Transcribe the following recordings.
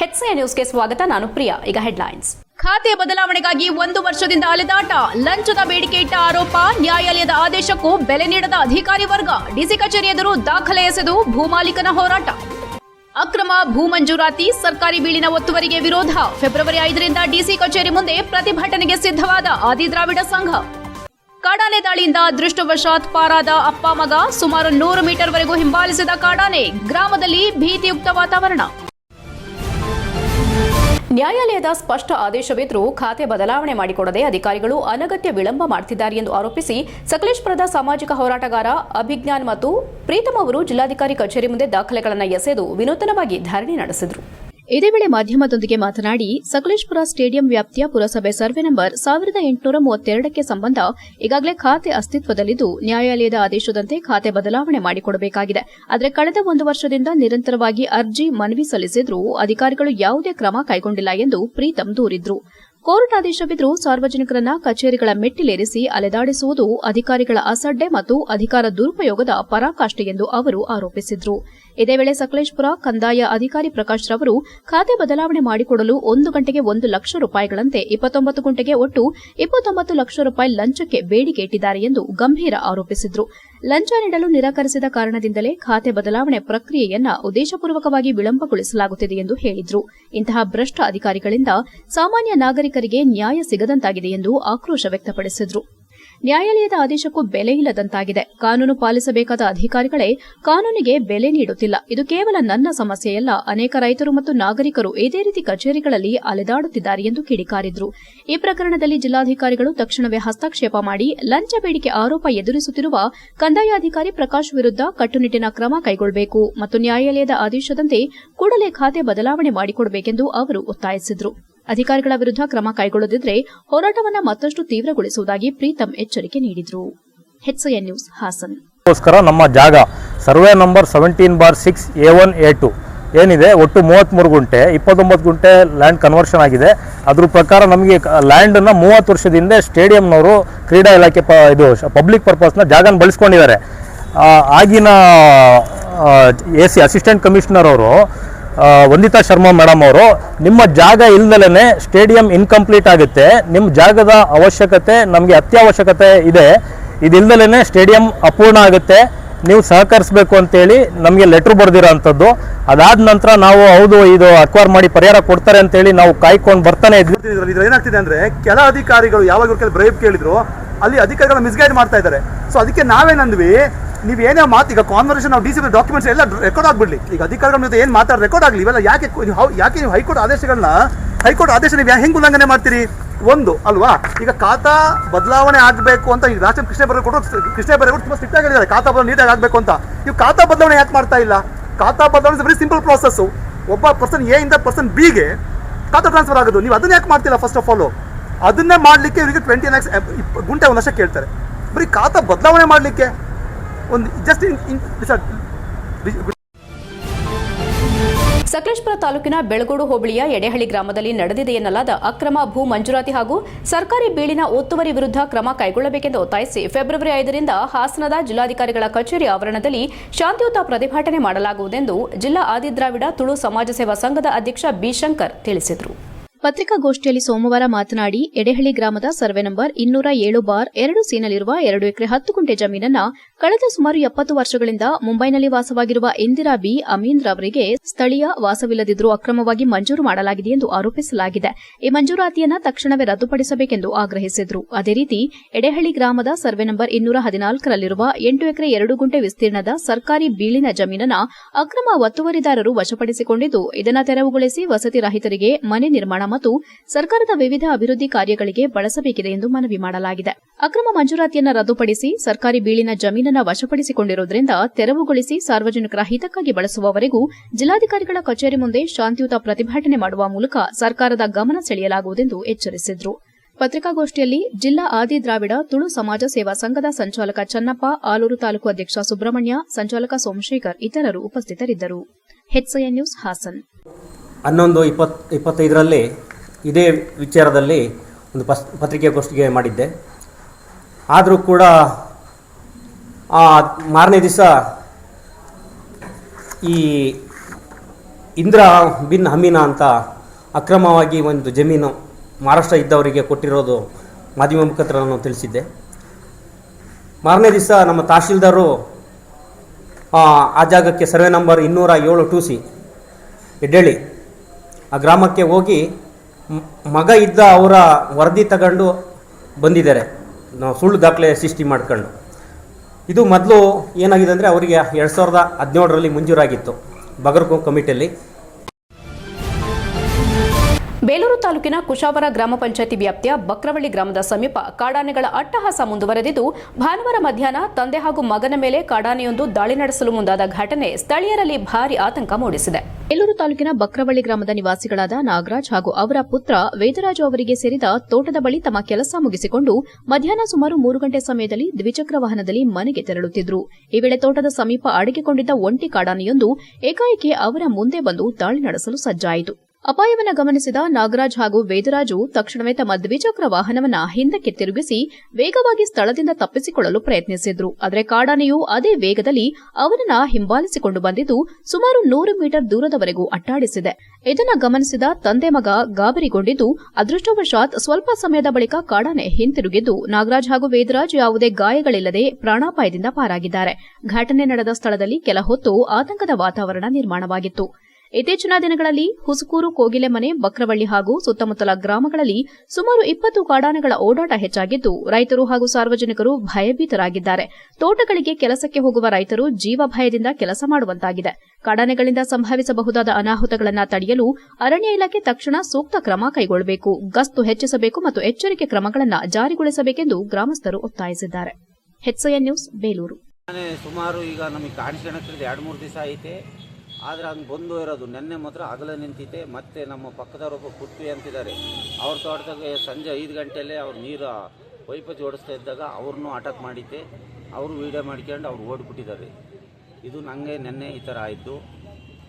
ಹೆಚ್ಸಿಯ ನ್ಯೂಸ್ಗೆ ಸ್ವಾಗತ, ನಾನು ಪ್ರಿಯಾ. ಈಗ ಹೆಡ್ಲೈನ್ಸ್ ಖಾತೆ ಬದಲಾವಣೆಗಾಗಿ ಒಂದು ವರ್ಷದಿಂದ ಅಲೆದಾಟ, ಲಂಚದ ಬೇಡಿಕೆ ಇಟ್ಟ ಆರೋಪ, ನ್ಯಾಯಾಲಯದ ಆದೇಶಕ್ಕೂ ಬೆಲೆ ನೀಡದ ಅಧಿಕಾರಿ ವರ್ಗ, ಡಿಸಿ ಕಚೇರಿ ಎದುರು ದಾಖಲೆ ಎಸೆದು ಭೂಮಾಲೀಕನ ಹೋರಾಟ. ಅಕ್ರಮ ಭೂ ಮಂಜೂರಾತಿ, ಸರ್ಕಾರಿ ಬೀಳಿನ ಒತ್ತುವರಿಗೆ ವಿರೋಧ. ಫೆಬ್ರವರಿ ಐದರಿಂದ ಡಿಸಿ ಕಚೇರಿ ಮುಂದೆ ಪ್ರತಿಭಟನೆಗೆ ಸಿದ್ಧವಾದ ಆದಿದ್ರಾವಿಡ ಸಂಘ. ಕಾಡಾನೆ ದಾಳಿಯಿಂದ ಅದೃಷ್ಟವಶಾತ್ ಪಾರಾದ ಅಪ್ಪ ಮಗ ಸುಮಾರು ನೂರು ಮೀಟರ್ ವರೆಗೂ ಹಿಂಬಾಲಿಸಿದ ಕಾಡಾನೆ ಗ್ರಾಮದಲ್ಲಿ ಭೀತಿಯುಕ್ತ ವಾತಾವರಣ. ನ್ಯಾಯಾಲಯದ ಸ್ಪಷ್ಟ ಆದೇಶವಿದ್ದರೂ ಖಾತೆ ಬದಲಾವಣೆ ಮಾಡಿಕೊಡದೆ ಅಧಿಕಾರಿಗಳು ಅನಗತ್ಯ ವಿಳಂಬ ಮಾಡುತ್ತಿದ್ದಾರೆ ಎಂದು ಆರೋಪಿಸಿ ಸಕಲೇಶ್ಪುರದ ಸಾಮಾಜಿಕ ಹೋರಾಟಗಾರ ಅಭಿಜ್ಞಾನ್ ಮತ್ತು ಪ್ರೀತಮ್ ಅವರು ಜಿಲ್ಲಾಧಿಕಾರಿ ಕಚೇರಿ ಮುಂದೆ ದಾಖಲೆಗಳನ್ನು ಎಸೆದು ವಿನೂತನವಾಗಿ ಧರಣಿ ನಡೆಸಿದರು. ಇದೇ ವೇಳೆ ಮಾಧ್ಯಮದೊಂದಿಗೆ ಮಾತನಾಡಿ, ಸಕಲೇಶ್ಪುರ ಸ್ಟೇಡಿಯಂ ವ್ಯಾಪ್ತಿಯ ಪುರಸಭೆ ಸರ್ವೆ ನಂಬರ್ ಸಾವಿರದ ಎಂಟುನೂರ ಮೂವತ್ತೆರಡಕ್ಕೆ ಸಂಬಂಧ ಈಗಾಗಲೇ ಖಾತೆ ಅಸ್ತಿತ್ವದಲ್ಲಿದ್ದು, ನ್ಯಾಯಾಲಯದ ಆದೇಶದಂತೆ ಖಾತೆ ಬದಲಾವಣೆ ಮಾಡಿಕೊಡಬೇಕಾಗಿದೆ. ಆದರೆ ಕಳೆದ ಒಂದು ವರ್ಷದಿಂದ ನಿರಂತರವಾಗಿ ಅರ್ಜಿ ಮನವಿ ಸಲ್ಲಿಸಿದ್ರೂ ಅಧಿಕಾರಿಗಳು ಯಾವುದೇ ಕ್ರಮ ಕೈಗೊಂಡಿಲ್ಲ ಎಂದು ಪ್ರೀತಂ ದೂರಿದ್ರು. ಕೋರ್ಟ್ ಆದೇಶವಿದ್ರೂ ಸಾರ್ವಜನಿಕರನ್ನ ಕಚೇರಿಗಳ ಮೆಟ್ಟಿಲೇರಿಸಿ ಅಲೆದಾಡಿಸುವುದು ಅಧಿಕಾರಿಗಳ ಅಸಡ್ಡೆ ಮತ್ತು ಅಧಿಕಾರ ದುರುಪಯೋಗದ ಪರಾಕಾಷ್ಠೆ ಎಂದು ಅವರು ಆರೋಪಿಸಿದ್ರು. ಇದೇ ವೇಳೆ ಸಕಲೇಶ್ಪುರ ಕಂದಾಯ ಅಧಿಕಾರಿ ಪ್ರಕಾಶ್ ರವರು ಖಾತೆ ಬದಲಾವಣೆ ಮಾಡಿಕೊಡಲು ಒಂದು ಗಂಟೆಗೆ ಒಂದು ಲಕ್ಷ ರೂಪಾಯಿಗಳಂತೆ ಇಪ್ಪತ್ತೊಂಬತ್ತು ಗಂಟೆಗೆ ಒಟ್ಟು ಇಪ್ಪತ್ತೊಂಬತ್ತು ಲಕ್ಷ ರೂಪಾಯಿ ಲಂಚಕ್ಕೆ ಬೇಡಿಕೆ ಇಟ್ಟಿದ್ದಾರೆ ಎಂದು ಗಂಭೀರ ಆರೋಪಿಸಿದ್ರು. ಲಂಚ ನೀಡಲು ನಿರಾಕರಿಸಿದ ಕಾರಣದಿಂದಲೇ ಖಾತೆ ಬದಲಾವಣೆ ಪ್ರಕ್ರಿಯೆಯನ್ನ ಉದ್ದೇಶಪೂರ್ವಕವಾಗಿ ವಿಳಂಬಗೊಳಿಸಲಾಗುತ್ತಿದೆ ಎಂದು ಹೇಳಿದ್ರು. ಇಂತಹ ಭ್ರಷ್ಟ ಅಧಿಕಾರಿಗಳಿಂದ ಸಾಮಾನ್ಯ ನಾಗರಿಕರಿಗೆ ನ್ಯಾಯ ಸಿಗದಂತಾಗಿದೆ ಎಂದು ಆಕ್ರೋಶ ವ್ಯಕ್ತಪಡಿಸಿದ್ರು. ನ್ಯಾಯಾಲಯದ ಆದೇಶಕ್ಕೂ ಬೆಲೆ ಇಲ್ಲದಂತಾಗಿದೆ. ಕಾನೂನು ಪಾಲಿಸಬೇಕಾದ ಅಧಿಕಾರಿಗಳೇ ಕಾನೂನಿಗೆ ಬೆಲೆ ನೀಡುತ್ತಿಲ್ಲ. ಇದು ಕೇವಲ ನನ್ನ ಸಮಸ್ಯೆಯಲ್ಲ. ಅನೇಕ ರೈತರು ಮತ್ತು ನಾಗರಿಕರು ಇದೇ ರೀತಿ ಕಚೇರಿಗಳಲ್ಲಿ ಅಲೆದಾಡುತ್ತಿದ್ದಾರೆ ಎಂದು ಕಿಡಿಕಾರಿದ್ರು. ಈ ಪ್ರಕರಣದಲ್ಲಿ ಜಿಲ್ಲಾಧಿಕಾರಿಗಳು ತಕ್ಷಣವೇ ಹಸ್ತಕ್ಷೇಪ ಮಾಡಿ ಲಂಚ ಬೇಡಿಕೆ ಆರೋಪ ಎದುರಿಸುತ್ತಿರುವ ಕಂದಾಯಾಧಿಕಾರಿ ಪ್ರಕಾಶ್ ವಿರುದ್ಧ ಕಟ್ಟುನಿಟ್ಟಿನ ಕ್ರಮ ಕೈಗೊಳ್ಳಬೇಕು ಮತ್ತು ನ್ಯಾಯಾಲಯದ ಆದೇಶದಂತೆ ಕೂಡಲೇ ಖಾತೆ ಬದಲಾವಣೆ ಮಾಡಿಕೊಡಬೇಕೆಂದು ಅವರು ಒತ್ತಾಯಿಸಿದ್ರು. ಅಧಿಕಾರಿಗಳ ವಿರುದ್ಧ ಕ್ರಮ ಕೈಗೊಳ್ಳದಿದ್ದರೆ ಹೋರಾಟವನ್ನು ಮತ್ತಷ್ಟು ತೀವ್ರಗೊಳಿಸುವುದಾಗಿ ಪ್ರೀತಂ ಎಚ್ಚರಿಕೆ ನೀಡಿದರು. ನ್ಯೂಸ್, ಹಾಸನ್. ನಮ್ಮ ಜಾಗ, survey number seventeen bar six A one A two ಏನಿದೆ? ಒಟ್ಟು ಮೂವತ್ತ್ಮೂರು ಗುಂಟೆ, ಇಪ್ಪತ್ತೊಂಬತ್ತು ಗುಂಟೆ ಲ್ಯಾಂಡ್ ಕನ್ವರ್ಷನ್ ಆಗಿದೆ. ಅದ್ರ ಪ್ರಕಾರ ನಮಗೆ ಲ್ಯಾಂಡನ್ನು ಮೂವತ್ತು ವರ್ಷದಿಂದ ಸ್ಟೇಡಿಯಂನವರು ಕ್ರೀಡಾ ಇಲಾಖೆ ಪ, ಇದು ಪಬ್ಲಿಕ್ ಪರ್ಪಸ್ನ ಜಾಗನ ಬಳಸ್ಕೊಂಡಿದ್ದಾರೆ. ಆಗಿನ ಎ ಸಿ, ಅಸಿಸ್ಟೆಂಟ್ ಕಮಿಷನರ್ ಅವರು ವಂದಿತಾ ಶರ್ಮಾ ಮೇಡಮ್ ಅವರು, ನಿಮ್ಮ ಜಾಗ ಇಲ್ದಲೇ ಸ್ಟೇಡಿಯಂ ಇನ್ಕಂಪ್ಲೀಟ್ ಆಗುತ್ತೆ. ನಿಮ್ಮ ಜಾಗದ ಅವಶ್ಯಕತೆ ನಮಗೆ ಅತ್ಯವಶ್ಯಕತೆ ಇದೆ. ಇದಿಲ್ದಲೇ ಸ್ಟೇಡಿಯಂ ಅಪೂರ್ಣ ಆಗುತ್ತೆ. ನೀವು ಸಹಕರಿಸಬೇಕು ಅಂತೇಳಿ ನಮಗೆ ಲೆಟ್ರ್ ಬರೆದಿರೋ ಅಂಥದ್ದು. ಅದಾದ ನಂತರ ನಾವು ಹೌದು, ಇದು ಅಕ್ವೈರ್ ಮಾಡಿ ಪರಿಹಾರ ಕೊಡ್ತಾರೆ ಅಂತೇಳಿ ನಾವು ಕಾಯ್ಕೊಂಡು ಬರ್ತಾನೆ ಇದ್ವಿ. ಏನಾಗ್ತಿದೆ ಅಂದ್ರೆ, ಕೆಲ ಅಧಿಕಾರಿಗಳು ಯಾವಾಗ ಬ್ರೈಬ್ ಕೇಳಿದ್ರು, ಅಲ್ಲಿ ಅಧಿಕಾರಿಗಳು ಮಿಸ್ಗೈಡ್ ಮಾಡ್ತಾ ಇದ್ದಾರೆ. ಸೊ ಅದಕ್ಕೆ ನಾವೇನಂದ್ವಿ ನೀವು ಏನೇ ಮಾತು, ಈಗ ಕಾನ್ವರ್ಸೇಷನ್ ನಾವು ಡಿ ಸಿ ಡಾಕ್ಯುಮೆಂಟ್ಸ್ ಎಲ್ಲ ರೆಕಾರ್ಡ್ ಆಗ್ಬಿಡ್ಲಿ. ಈಗ ಅಧಿಕಾರಿಗಳ ಜೊತೆ ಏನು ಮಾತಾಡ ರೆಕಾರ್ಡ್ ಆಗಲಿ. ಇವೆಲ್ಲ ಯಾಕೆ ಯಾಕೆ ನೀವು ಹೈಕೋರ್ಟ್ ಆದೇಶಗಳನ್ನ ಹೈಕೋರ್ಟ್ ಆದೇಶ ನೀವು ಹೆಂಗೆ ಉಲ್ಲಂಘನೆ ಮಾಡ್ತೀರಿ? ಒಂದು, ಅಲ್ವಾ? ಈಗ ಖಾತಾ ಬದಲಾವಣೆ ಆಗಬೇಕು ಅಂತ ಈಗ ರಾಷ್ಟ್ರ ಕೃಷ್ಣ ಬರೆದು ಕೃಷ್ಣ ಬರೆದು ತುಂಬ ಸ್ಟ್ರಿಕ್ಟ್ ಆಗಿದ್ದಾರೆ ಖಾತಾ ಬದಲಾವಣೆ ನೀಟಾಗಿ ಆಗಬೇಕು ಅಂತ. ನೀವು ಖಾತಾ ಬದಲಾವಣೆ ಯಾಕೆ ಮಾಡ್ತಾ ಇಲ್ಲ? ಖಾತಾ ಬದಲಾವಣೆ ವೆರಿ ಸಿಂಪಲ್ ಪ್ರೋಸೆಸ್ ಒಬ್ಬ ಪರ್ಸನ್ ಎ ಇಂದ ಪರ್ಸನ್ ಬಿಗೆ ಖಾತಾ ಟ್ರಾನ್ಸ್ಫರ್ ಆಗೋದು. ನೀವು ಅದನ್ನ ಯಾಕೆ ಮಾಡ್ತಿಲ್ಲ ಫಸ್ಟ್ ಆಫ್ ಆಲ್ ಅದನ್ನೇ ಮಾಡಲಿಕ್ಕೆ ಇವರಿಗೆ ಟ್ವೆಂಟಿ ಲ್ಯಾಕ್ಸ್ ಗುಂಟೆ ಒಂದು ಲಕ್ಷ ಕೇಳ್ತಾರೆ. ಬರೀ ಖಾತಾ ಬದಲಾವಣೆ ಮಾಡಲಿಕ್ಕೆ. ಒಂದು ಜಸ್ಟ್ ಸಕಲೇಶ್ಪುರ ತಾಲೂಕಿನ ಬೆಳಗೋಡು ಹೋಬಳಿಯ ಎಡೆಹಳ್ಳಿ ಗ್ರಾಮದಲ್ಲಿ ನಡೆದಿದೆ ಎನ್ನಲಾದ ಅಕ್ರಮ ಭೂ ಮಂಜೂರಾತಿ ಹಾಗೂ ಸರ್ಕಾರಿ ಬೀಳಿನ ಒತ್ತುವರಿ ವಿರುದ್ಧ ಕ್ರಮ ಕೈಗೊಳ್ಳಬೇಕೆಂದು ಒತ್ತಾಯಿಸಿ ಫೆಬ್ರವರಿ ಐದರಿಂದ ಹಾಸನದ ಜಿಲ್ಲಾಧಿಕಾರಿಗಳ ಕಚೇರಿ ಆವರಣದಲ್ಲಿ ಶಾಂತಿಯುತ ಪ್ರತಿಭಟನೆ ಮಾಡಲಾಗುವುದೆಂದು ಜಿಲ್ಲಾ ಆದಿದ್ರಾವಿಡ ತುಳು ಸಮಾಜ ಸೇವಾ ಸಂಘದ ಅಧ್ಯಕ್ಷ ಬಿ ಶಂಕರ್ ತಿಳಿಸಿದರು. ಪತ್ರಿಕಾಗೋಷ್ಠಿಯಲ್ಲಿ ಸೋಮವಾರ ಮಾತನಾಡಿ, ಎಡೆಹಳ್ಳಿ ಗ್ರಾಮದ ಸರ್ವೆ ನಂಬರ್ ಇನ್ನೂರ ಏಳು ಬಾರ್ ಎರಡು ಸೀನಲ್ಲಿರುವ ಎರಡು ಎಕರೆ ಹತ್ತು ಗುಂಟೆ ಜಮೀನನ್ನ ಕಳೆದ ಸುಮಾರು ಎಪ್ಪತ್ತು ವರ್ಷಗಳಿಂದ ಮುಂಬೈನಲ್ಲಿ ವಾಸವಾಗಿರುವ ಇಂದಿರಾ ಬಿ ಅಮೀಂದ್ರ ಅವರಿಗೆ ಸ್ಥಳೀಯ ವಾಸವಿಲ್ಲದಿದ್ದರೂ ಅಕ್ರಮವಾಗಿ ಮಂಜೂರು ಮಾಡಲಾಗಿದೆ ಎಂದು ಆರೋಪಿಸಲಾಗಿದೆ. ಈ ಮಂಜೂರಾತಿಯನ್ನ ತಕ್ಷಣವೇ ರದ್ದುಪಡಿಸಬೇಕೆಂದು ಆಗ್ರಹಿಸಿದರು. ಅದೇ ರೀತಿ, ಎಡೆಹಳ್ಳಿ ಗ್ರಾಮದ ಸರ್ವೆ ನಂಬರ್ ಇನ್ನೂರ ಹದಿನಾಲ್ಕರಲ್ಲಿರುವ ಎಂಟು ಎಕರೆ ಎರಡು ಗುಂಟೆ ವಿಸ್ತೀರ್ಣದ ಸರ್ಕಾರಿ ಬೀಳಿನ ಜಮೀನನ್ನ ಅಕ್ರಮ ಒತ್ತುವರಿದಾರರು ವಶಪಡಿಸಿಕೊಂಡಿದ್ದು, ಇದನ್ನು ತೆರವುಗೊಳಿಸಿ ವಸತಿ ರಹಿತರಿಗೆ ಮನೆ ನಿರ್ಮಾಣ ಮತ್ತು ಸರ್ಕಾರದ ವಿವಿಧ ಅಭಿವೃದ್ಧಿ ಕಾರ್ಯಗಳಿಗೆ ಬಳಸಬೇಕಿದೆ ಎಂದು ಮನವಿ ಮಾಡಲಾಗಿದೆ. ಅಕ್ರಮ ಮಂಜೂರಾತಿಯನ್ನು ರದ್ದುಪಡಿಸಿ ಸರ್ಕಾರಿ ಬೀಳಿನ ಜಮೀನನ್ನು ವಶಪಡಿಸಿಕೊಂಡಿರುವುದರಿಂದ ತೆರವುಗೊಳಿಸಿ ಸಾರ್ವಜನಿಕರ ಹಿತಕ್ಕಾಗಿ ಬಳಸುವವರೆಗೂ ಜಿಲ್ಲಾಧಿಕಾರಿಗಳ ಕಚೇರಿ ಮುಂದೆ ಶಾಂತಿಯುತ ಪ್ರತಿಭಟನೆ ಮಾಡುವ ಮೂಲಕ ಸರ್ಕಾರದ ಗಮನ ಸೆಳೆಯಲಾಗುವುದೆಂದು ಎಚ್ಚರಿಸಿದರು. ಪತ್ರಿಕಾಗೋಷ್ಠಿಯಲ್ಲಿ ಜಿಲ್ಲಾ ಆದಿ ದ್ರಾವಿಡ ತುಳು ಸಮಾಜ ಸೇವಾ ಸಂಘದ ಸಂಚಾಲಕ ಚನ್ನಪ್ಪ, ಆಲೂರು ತಾಲೂಕು ಅಧ್ಯಕ್ಷ ಸುಬ್ರಹ್ಮಣ್ಯ, ಸಂಚಾಲಕ ಸೋಮಶೇಖರ್ ಇತರರು ಉಪಸ್ಥಿತರಿದ್ದರು. ನ್ಯೂಸ್ ಹಾಸನ್. ಹನ್ನೊಂದು, ಇಪ್ಪತ್, ಇಪ್ಪತ್ತೈದರಲ್ಲಿ ಇದೇ ವಿಚಾರದಲ್ಲಿ ಒಂದು ಪಸ್, ಪತ್ರಿಕೆಗೋಷ್ಠಿಗೆ ಮಾಡಿದ್ದೆ. ಆದರೂ ಕೂಡ ಮಾರನೇ ದಿವಸ ಈ ಇಂದ್ರ ಬಿನ್ ಹಮೀನ ಅಂತ ಅಕ್ರಮವಾಗಿ ಒಂದು ಜಮೀನು ಮಹಾರಾಷ್ಟ್ರ ಇದ್ದವರಿಗೆ ಕೊಟ್ಟಿರೋದು ಮಾಧ್ಯಮ ಮುಖಾಂತರ ನಾನು ತಿಳಿಸಿದ್ದೆ. ಮಾರನೇ ದಿವಸ ನಮ್ಮ ತಹಶೀಲ್ದಾರು, ಆ ಜಾಗಕ್ಕೆ ಸರ್ವೆ ನಂಬರ್ ಇನ್ನೂರ ಏಳು ಟು ಸಿ ಎಡ್ಡಳ್ಳಿ ಆ ಗ್ರಾಮಕ್ಕೆ ಹೋಗಿ ಮಗ ಇದ್ದ ಅವರ ವರದಿ ತಗೊಂಡು ಬಂದಿದ್ದಾರೆ. ನಾವು ಸುಳ್ಳು ದಾಖಲೆ ಸೃಷ್ಟಿ ಮಾಡ್ಕೊಂಡು. ಇದು ಮೊದಲು ಏನಾಗಿದೆ ಅಂದರೆ ಅವರಿಗೆ ಎರಡು ಸಾವಿರದ ಹದಿನೇಳರಲ್ಲಿ ಮಂಜೂರಾಗಿತ್ತು. ಬಗರ್ಕೋ ಕಮಿಟಿಯಲ್ಲಿ. ಬೇಲೂರು ತಾಲೂಕಿನ ಕುಶಾವರ ಗ್ರಾಮ ಪಂಚಾಯತಿ ವ್ಯಾಪ್ತಿಯ ಬಕ್ರವಳ್ಳಿ ಗ್ರಾಮದ ಸಮೀಪ ಕಾಡಾನೆಗಳ ಅಟ್ಟಹಾಸ ಮುಂದುವರೆದಿದ್ದು, ಭಾನುವಾರ ಮಧ್ಯಾಹ್ನ ತಂದೆ ಹಾಗೂ ಮಗನ ಮೇಲೆ ಕಾಡಾನೆಯೊಂದು ದಾಳಿ ನಡೆಸಲು ಮುಂದಾದ ಘಟನೆ ಸ್ಥಳೀಯರಲ್ಲಿ ಭಾರಿ ಆತಂಕ ಮೂಡಿಸಿದೆ. ಬೇಲೂರು ತಾಲೂಕಿನ ಬಕ್ರವಳ್ಳಿ ಗ್ರಾಮದ ನಿವಾಸಿಗಳಾದ ನಾಗರಾಜ್ ಹಾಗೂ ಅವರ ಪುತ್ರ ವೇದರಾಜು ಅವರಿಗೆ ಸೇರಿದ ತೋಟದ ಬಳಿ ತಮ್ಮ ಕೆಲಸ ಮುಗಿಸಿಕೊಂಡು ಮಧ್ಯಾಹ್ನ ಸುಮಾರು ಮೂರು ಗಂಟೆ ಸಮಯದಲ್ಲಿ ದ್ವಿಚಕ್ರ ವಾಹನದಲ್ಲಿ ಮನೆಗೆ ತೆರಳುತ್ತಿದ್ದರು ಈ ವೇಳೆ ತೋಟದ ಸಮೀಪ ಅಡಗಿಕೊಂಡಿದ್ದ ಒಂಟಿ ಕಾಡಾನೆಯೊಂದು ಏಕಾಏಕಿ ಅವರ ಮುಂದೆ ಬಂದು ದಾಳಿ ನಡೆಸಲು ಸಜ್ಜಾಯಿತು. ಅಪಾಯವನ್ನ ಗಮನಿಸಿದ ನಾಗರಾಜ್ ಹಾಗೂ ವೇದರಾಜು ತಕ್ಷಣವೇ ತಮ್ಮ ದ್ವಿಚಕ್ರ ವಾಹನವನ್ನ ಹಿಂದಕ್ಕೆ ತಿರುಗಿಸಿ ವೇಗವಾಗಿ ಸ್ಥಳದಿಂದ ತಪ್ಪಿಸಿಕೊಳ್ಳಲು ಪ್ರಯತ್ನಿಸಿದ್ರು. ಆದರೆ ಕಾಡಾನೆಯು ಅದೇ ವೇಗದಲ್ಲಿ ಅವನನ್ನ ಹಿಂಬಾಲಿಸಿಕೊಂಡು ಬಂದಿದ್ದು ಸುಮಾರು ನೂರು ಮೀಟರ್ ದೂರದವರೆಗೂ ಅಟ್ಟಾಡಿಸಿದೆ. ಇದನ್ನ ಗಮನಿಸಿದ ತಂದೆ ಮಗ ಗಾಬರಿಗೊಂಡಿದ್ದು ಅದೃಷ್ಟವಶಾತ್ ಸ್ವಲ್ಪ ಸಮಯದ ಬಳಿಕ ಕಾಡಾನೆ ಹಿಂತಿರುಗಿದ್ದು ನಾಗರಾಜ್ ಹಾಗೂ ವೇದರಾಜ್ ಯಾವುದೇ ಗಾಯಗಳಿಲ್ಲದೆ ಪ್ರಾಣಾಪಾಯದಿಂದ ಪಾರಾಗಿದ್ದಾರೆ. ಘಟನೆ ನಡೆದ ಸ್ಥಳದಲ್ಲಿ ಕೆಲ ಹೊತ್ತು ಆತಂಕದ ವಾತಾವರಣ ನಿರ್ಮಾಣವಾಗಿತ್ತು. ಇತ್ತೀಚಿನ ದಿನಗಳಲ್ಲಿ ಹುಸುಕೂರು ಕೋಗಿಲೆ ಮನೆ ಬಕ್ರವಳ್ಳಿ ಹಾಗೂ ಸುತ್ತಮುತ್ತಲ ಗ್ರಾಮಗಳಲ್ಲಿ ಸುಮಾರು ಇಪ್ಪತ್ತು ಕಾಡಾನೆಗಳ ಓಡಾಟ ಹೆಚ್ಚಾಗಿದ್ದು, ರೈತರು ಹಾಗೂ ಸಾರ್ವಜನಿಕರು ಭಯಭೀತರಾಗಿದ್ದಾರೆ. ತೋಟಗಳಿಗೆ ಕೆಲಸಕ್ಕೆ ಹೋಗುವ ರೈತರು ಜೀವ ಭಯದಿಂದ ಕೆಲಸ ಮಾಡುವಂತಾಗಿದೆ. ಕಾಡಾನೆಗಳಿಂದ ಸಂಭವಿಸಬಹುದಾದ ಅನಾಹುತಗಳನ್ನು ತಡೆಯಲು ಅರಣ್ಯ ಇಲಾಖೆ ತಕ್ಷಣ ಸೂಕ್ತ ಕ್ರಮ ಕೈಗೊಳ್ಳಬೇಕು. ಗಸ್ತು ಹೆಚ್ಚಿಸಬೇಕು ಮತ್ತು ಎಚ್ಚರಿಕೆ ಕ್ರಮಗಳನ್ನು ಜಾರಿಗೊಳಿಸಬೇಕೆಂದು ಗ್ರಾಮಸ್ಥರು ಒತ್ತಾಯಿಸಿದ್ದಾರೆ. ಸುಮಾರು ಈಗ ನಮಗೆ ಎರಡು ಮೂರು ದಿವಸ ಐತೆ. ಆದರೆ ಹಂಗೆ ಬಂದು ಇರೋದು. ನೆನ್ನೆ ಮಾತ್ರ ಹಗಲ ನಿಂತಿದೆ ಮತ್ತೆ ನಮ್ಮ ಪಕ್ಕದವರೊಬ್ಬ ಪೃಥ್ವಿ ಅಂತಿದ್ದಾರೆ. ಅವ್ರ ತೋಟದಾಗ ಸಂಜೆ ಐದು ಗಂಟೆಯಲ್ಲೇ ಅವ್ರು ನೀರು ಪೈಪ್ ಜೋಡಿಸ್ತಾ ಇದ್ದಾಗ ಅವ್ರನ್ನೂ ಅಟಕ್ ಮಾಡಿದ್ದೆ. ಅವರು ವೀಡಿಯೋ ಮಾಡ್ಕೊಂಡು ಅವ್ರು ಓಡ್ಬಿಟ್ಟಿದ್ದಾರೆ. ಇದು ನನಗೆ ನೆನ್ನೆ ಈ ಥರ ಆಯಿತು.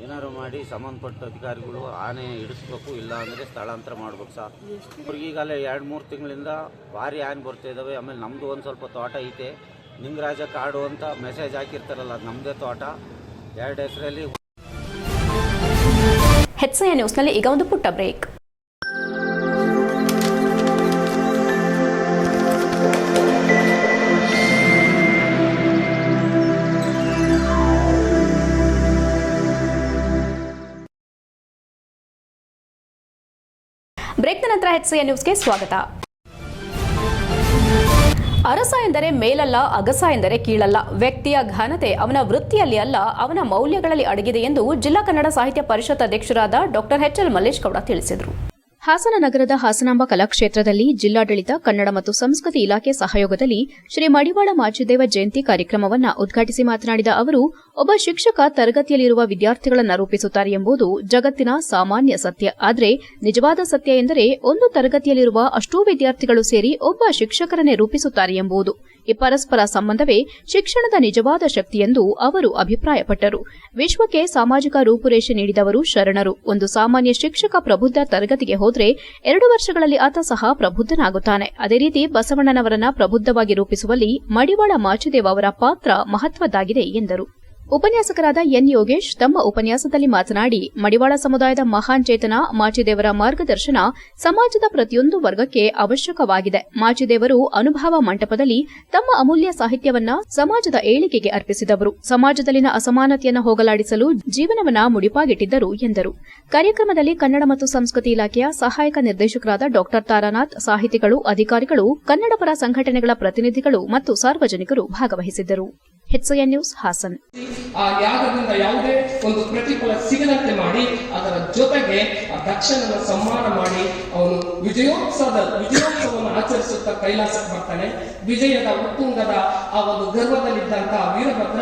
ಏನಾದ್ರು ಮಾಡಿ ಸಂಬಂಧಪಟ್ಟ ಅಧಿಕಾರಿಗಳು ಆನೆ ಹಿಡಿಸ್ಬೇಕು, ಇಲ್ಲ ಅಂದರೆ ಸ್ಥಳಾಂತರ ಮಾಡ್ಬೇಕು ಸರ್. ಅವ್ರಿಗೀಗಲೇ ಎರಡು, ಮೂರು ತಿಂಗಳಿಂದ ಭಾರಿ ಆನೆ ಬರ್ತಾ ಇದ್ದಾವೆ ಆಮೇಲೆ ನಮ್ಮದು ಒಂದು ಸ್ವಲ್ಪ ತೋಟ ಐತೆ. ನಿಂಗರಾಜ ಕಾಡು ಅಂತ ಮೆಸೇಜ್ ಹಾಕಿರ್ತಾರಲ್ಲ ನಮ್ಮದೇ ತೋಟ. ಎರಡು ಹೆಸರಲ್ಲಿ ಹೆಚ್ಐ ನ್ಯೂಸ್ನಲ್ಲಿ ಈಗ ಒಂದು ಪುಟ್ಟ ಬ್ರೇಕ್. ಬ್ರೇಕ್ನ ನಂತರ ಹೆಚ್ಸಿಯ ನ್ಯೂಸ್ಗೆ ಸ್ವಾಗತ. ಅರಸ ಎಂದರೆ ಮೇಲಲ್ಲ, ಅಗಸ ಎಂದರೆ ಕೀಳಲ್ಲ. ವ್ಯಕ್ತಿಯ ಘನತೆ ಅವನ ವೃತ್ತಿಯಲ್ಲಿ ಅಲ್ಲ, ಅವನ ಮೌಲ್ಯಗಳಲ್ಲಿ ಅಡಗಿದೆ ಎಂದು ಜಿಲ್ಲಾ ಕನ್ನಡ ಸಾಹಿತ್ಯ ಪರಿಷತ್ ಅಧ್ಯಕ್ಷರಾದ ಡಾಕ್ಟರ್ ಎಚ್ಎಲ್ ಮಲ್ಲೇಶ್ ಗೌಡ ತಿಳಿಸಿದರು. ಹಾಸನ ನಗರದ ಹಾಸನಾಂಬ ಕಲಾಕ್ಷೇತ್ರದಲ್ಲಿ ಜಿಲ್ಲಾಡಳಿತ, ಕನ್ನಡ ಮತ್ತು ಸಂಸ್ಕೃತಿ ಇಲಾಖೆ ಸಹಯೋಗದಲ್ಲಿ ಶ್ರೀ ಮಡಿವಾಳ ಮಾಚಿದೇವ ಜಯಂತಿ ಕಾರ್ಯಕ್ರಮವನ್ನು ಉದ್ಘಾಟಿಸಿ ಮಾತನಾಡಿದ ಅವರು ಒಬ್ಬ ಶಿಕ್ಷಕ ತರಗತಿಯಲ್ಲಿರುವ ವಿದ್ಯಾರ್ಥಿಗಳನ್ನು ರೂಪಿಸುತ್ತಾರೆ ಎಂಬುದು ಜಗತ್ತಿನ ಸಾಮಾನ್ಯ ಸತ್ಯ. ಆದರೆ ನಿಜವಾದ ಸತ್ಯ ಎಂದರೆ ಒಂದು ತರಗತಿಯಲ್ಲಿರುವ ಅಷ್ಟೂ ವಿದ್ಯಾರ್ಥಿಗಳು ಸೇರಿ ಒಬ್ಬ ಶಿಕ್ಷಕರನ್ನೇ ರೂಪಿಸುತ್ತಾರೆ ಎಂಬುದು. ಈ ಪರಸ್ಪರ ಸಂಬಂಧವೇ ಶಿಕ್ಷಣದ ನಿಜವಾದ ಶಕ್ತಿ ಎಂದು ಅವರು ಅಭಿಪ್ರಾಯಪಟ್ಟರು. ವಿಶ್ವಕ್ಕೆ ಸಾಮಾಜಿಕ ರೂಪುರೇಷೆ ನೀಡಿದವರು ಶರಣರು. ಒಂದು ಸಾಮಾನ್ಯ ಶಿಕ್ಷಕ ಪ್ರಬುದ್ಧ ತರಗತಿಗೆ ಹೋದರೆ ಎರಡು ವರ್ಷಗಳಲ್ಲಿ ಆತ ಸಹ ಪ್ರಬುದ್ಧನಾಗುತ್ತಾನೆ. ಅದೇ ರೀತಿ ಬಸವಣ್ಣನವರನ್ನ ಪ್ರಬುದ್ಧವಾಗಿ ರೂಪಿಸುವಲ್ಲಿ ಮಡಿವಾಳ ಮಾಚಿದೇವ ಅವರ ಪಾತ್ರ ಮಹತ್ವದ್ದಾಗಿದೆ ಎಂದರು. ಉಪನ್ಯಾಸಕರಾದ ಎನ್ ಯೋಗೇಶ್ ತಮ್ಮ ಉಪನ್ಯಾಸದಲ್ಲಿ ಮಾತನಾಡಿ, ಮಡಿವಾಳ ಸಮುದಾಯದ ಮಹಾನ್ ಚೇತನ ಮಾಚಿದೇವರ ಮಾರ್ಗದರ್ಶನ ಸಮಾಜದ ಪ್ರತಿಯೊಂದು ವರ್ಗಕ್ಕೆ ಅವಶ್ಯಕವಾಗಿದೆ. ಮಾಚಿದೇವರು ಅನುಭವ ಮಂಟಪದಲ್ಲಿ ತಮ್ಮ ಅಮೂಲ್ಯ ಸಾಹಿತ್ಯವನ್ನ ಸಮಾಜದ ಏಳಿಗೆಗೆ ಅರ್ಪಿಸಿದವರು. ಸಮಾಜದಲ್ಲಿನ ಅಸಮಾನತೆಯನ್ನು ಹೋಗಲಾಡಿಸಲು ಜೀವನವನ್ನ ಮುಡಿಪಾಗಿಟ್ಟಿದ್ದರು ಎಂದರು. ಕಾರ್ಯಕ್ರಮದಲ್ಲಿ ಕನ್ನಡ ಮತ್ತು ಸಂಸ್ಕೃತಿ ಇಲಾಖೆಯ ಸಹಾಯಕ ನಿರ್ದೇಶಕರಾದ ಡಾ. ತಾರಾನಾಥ್, ಸಾಹಿತಿಗಳು, ಅಧಿಕಾರಿಗಳು, ಕನ್ನಡಪರ ಸಂಘಟನೆಗಳ ಪ್ರತಿನಿಧಿಗಳು ಮತ್ತು ಸಾರ್ವಜನಿಕರು ಭಾಗವಹಿಸಿದ್ದರು. HIN news Hassan. ಆ ಯಾಗದಿಂದ ಯಾವುದೇ ಒಂದು ಪ್ರತಿಫಲ ಸಿಗದಂತೆ ಮಾಡಿ, ಅದರ ಜೊತೆಗೆ ಆ ದಕ್ಷನನ್ನು ಸಮ್ಮಾನ ಮಾಡಿ, ಅವನು ವಿಜಯೋತ್ಸವದ, ವಿಜಯೋತ್ಸವವನ್ನು ಆಚರಿಸುತ್ತಾ ಕೈಲಾಸಕ್ಕೆ ಬರ್ತಾನೆ ವಿಜಯದ ಉತ್ತುಂಗದ ಆ ಒಂದು ಗರ್ವದಲ್ಲಿದ್ದಂತಹ ವೀರಭದ್ರ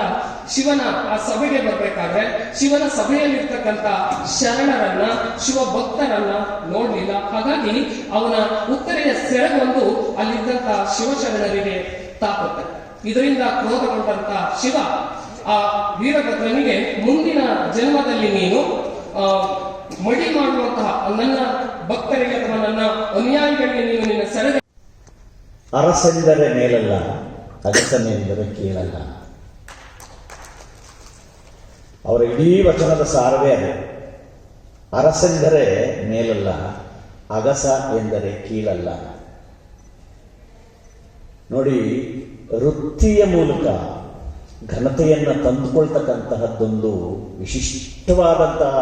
ಶಿವನ ಆ ಸಭೆಗೆ ಬರಬೇಕಾದ್ರೆ, ಶಿವನ ಸಭೆಯಲ್ಲಿರ್ತಕ್ಕಂಥ ಶರಣರನ್ನ, ಶಿವ ಭಕ್ತರನ್ನ ನೋಡ್ಲಿಲ್ಲ. ಹಾಗಾಗಿ ಅವನ ಉತ್ತರೆಯ ಸೆರೆಗೊಂದು ಅಲ್ಲಿದ್ದಂತಹ ಶಿವಶರಣರಿಗೆ ತಾಪತ್ತೆ. ಇದರಿಂದ ಕ್ರೋಧಗೊಂಡಂತ ಶಿವ ಆ ವೀರಭದ್ರನಿಗೆ ಮುಂದಿನ ಜನ್ಮದಲ್ಲಿ ನೀನು ಮಡಿ ಮಾಡುವಂತಹ ನನ್ನ ಭಕ್ತರಿಗೆ ಅಥವಾ ನನ್ನ ಅನುಯಾಯಿಗಳಿಗೆ ನೀನು ನಿನ್ನ ಸೆರೆದ ಅರಸೆಂದರೆ ಮೇಲಲ್ಲ ಅರಸನೆಂದರೆ ಕೀಳಲ್ಲ. ಅವರ ಇಡೀ ವಚನದ ಸಾರವೇ ಅದೇ. ಅರಸೆಂದರೆ ಮೇಲಲ್ಲ, ಅಗಸ ಎಂದರೆ ಕೀಳಲ್ಲ. ನೋಡಿ ವೃತ್ತಿಯ ಮೂಲಕ ಘನತೆಯನ್ನು ತಂದುಕೊಳ್ತಕ್ಕಂತಹದ್ದೊಂದು ವಿಶಿಷ್ಟವಾದಂತಹ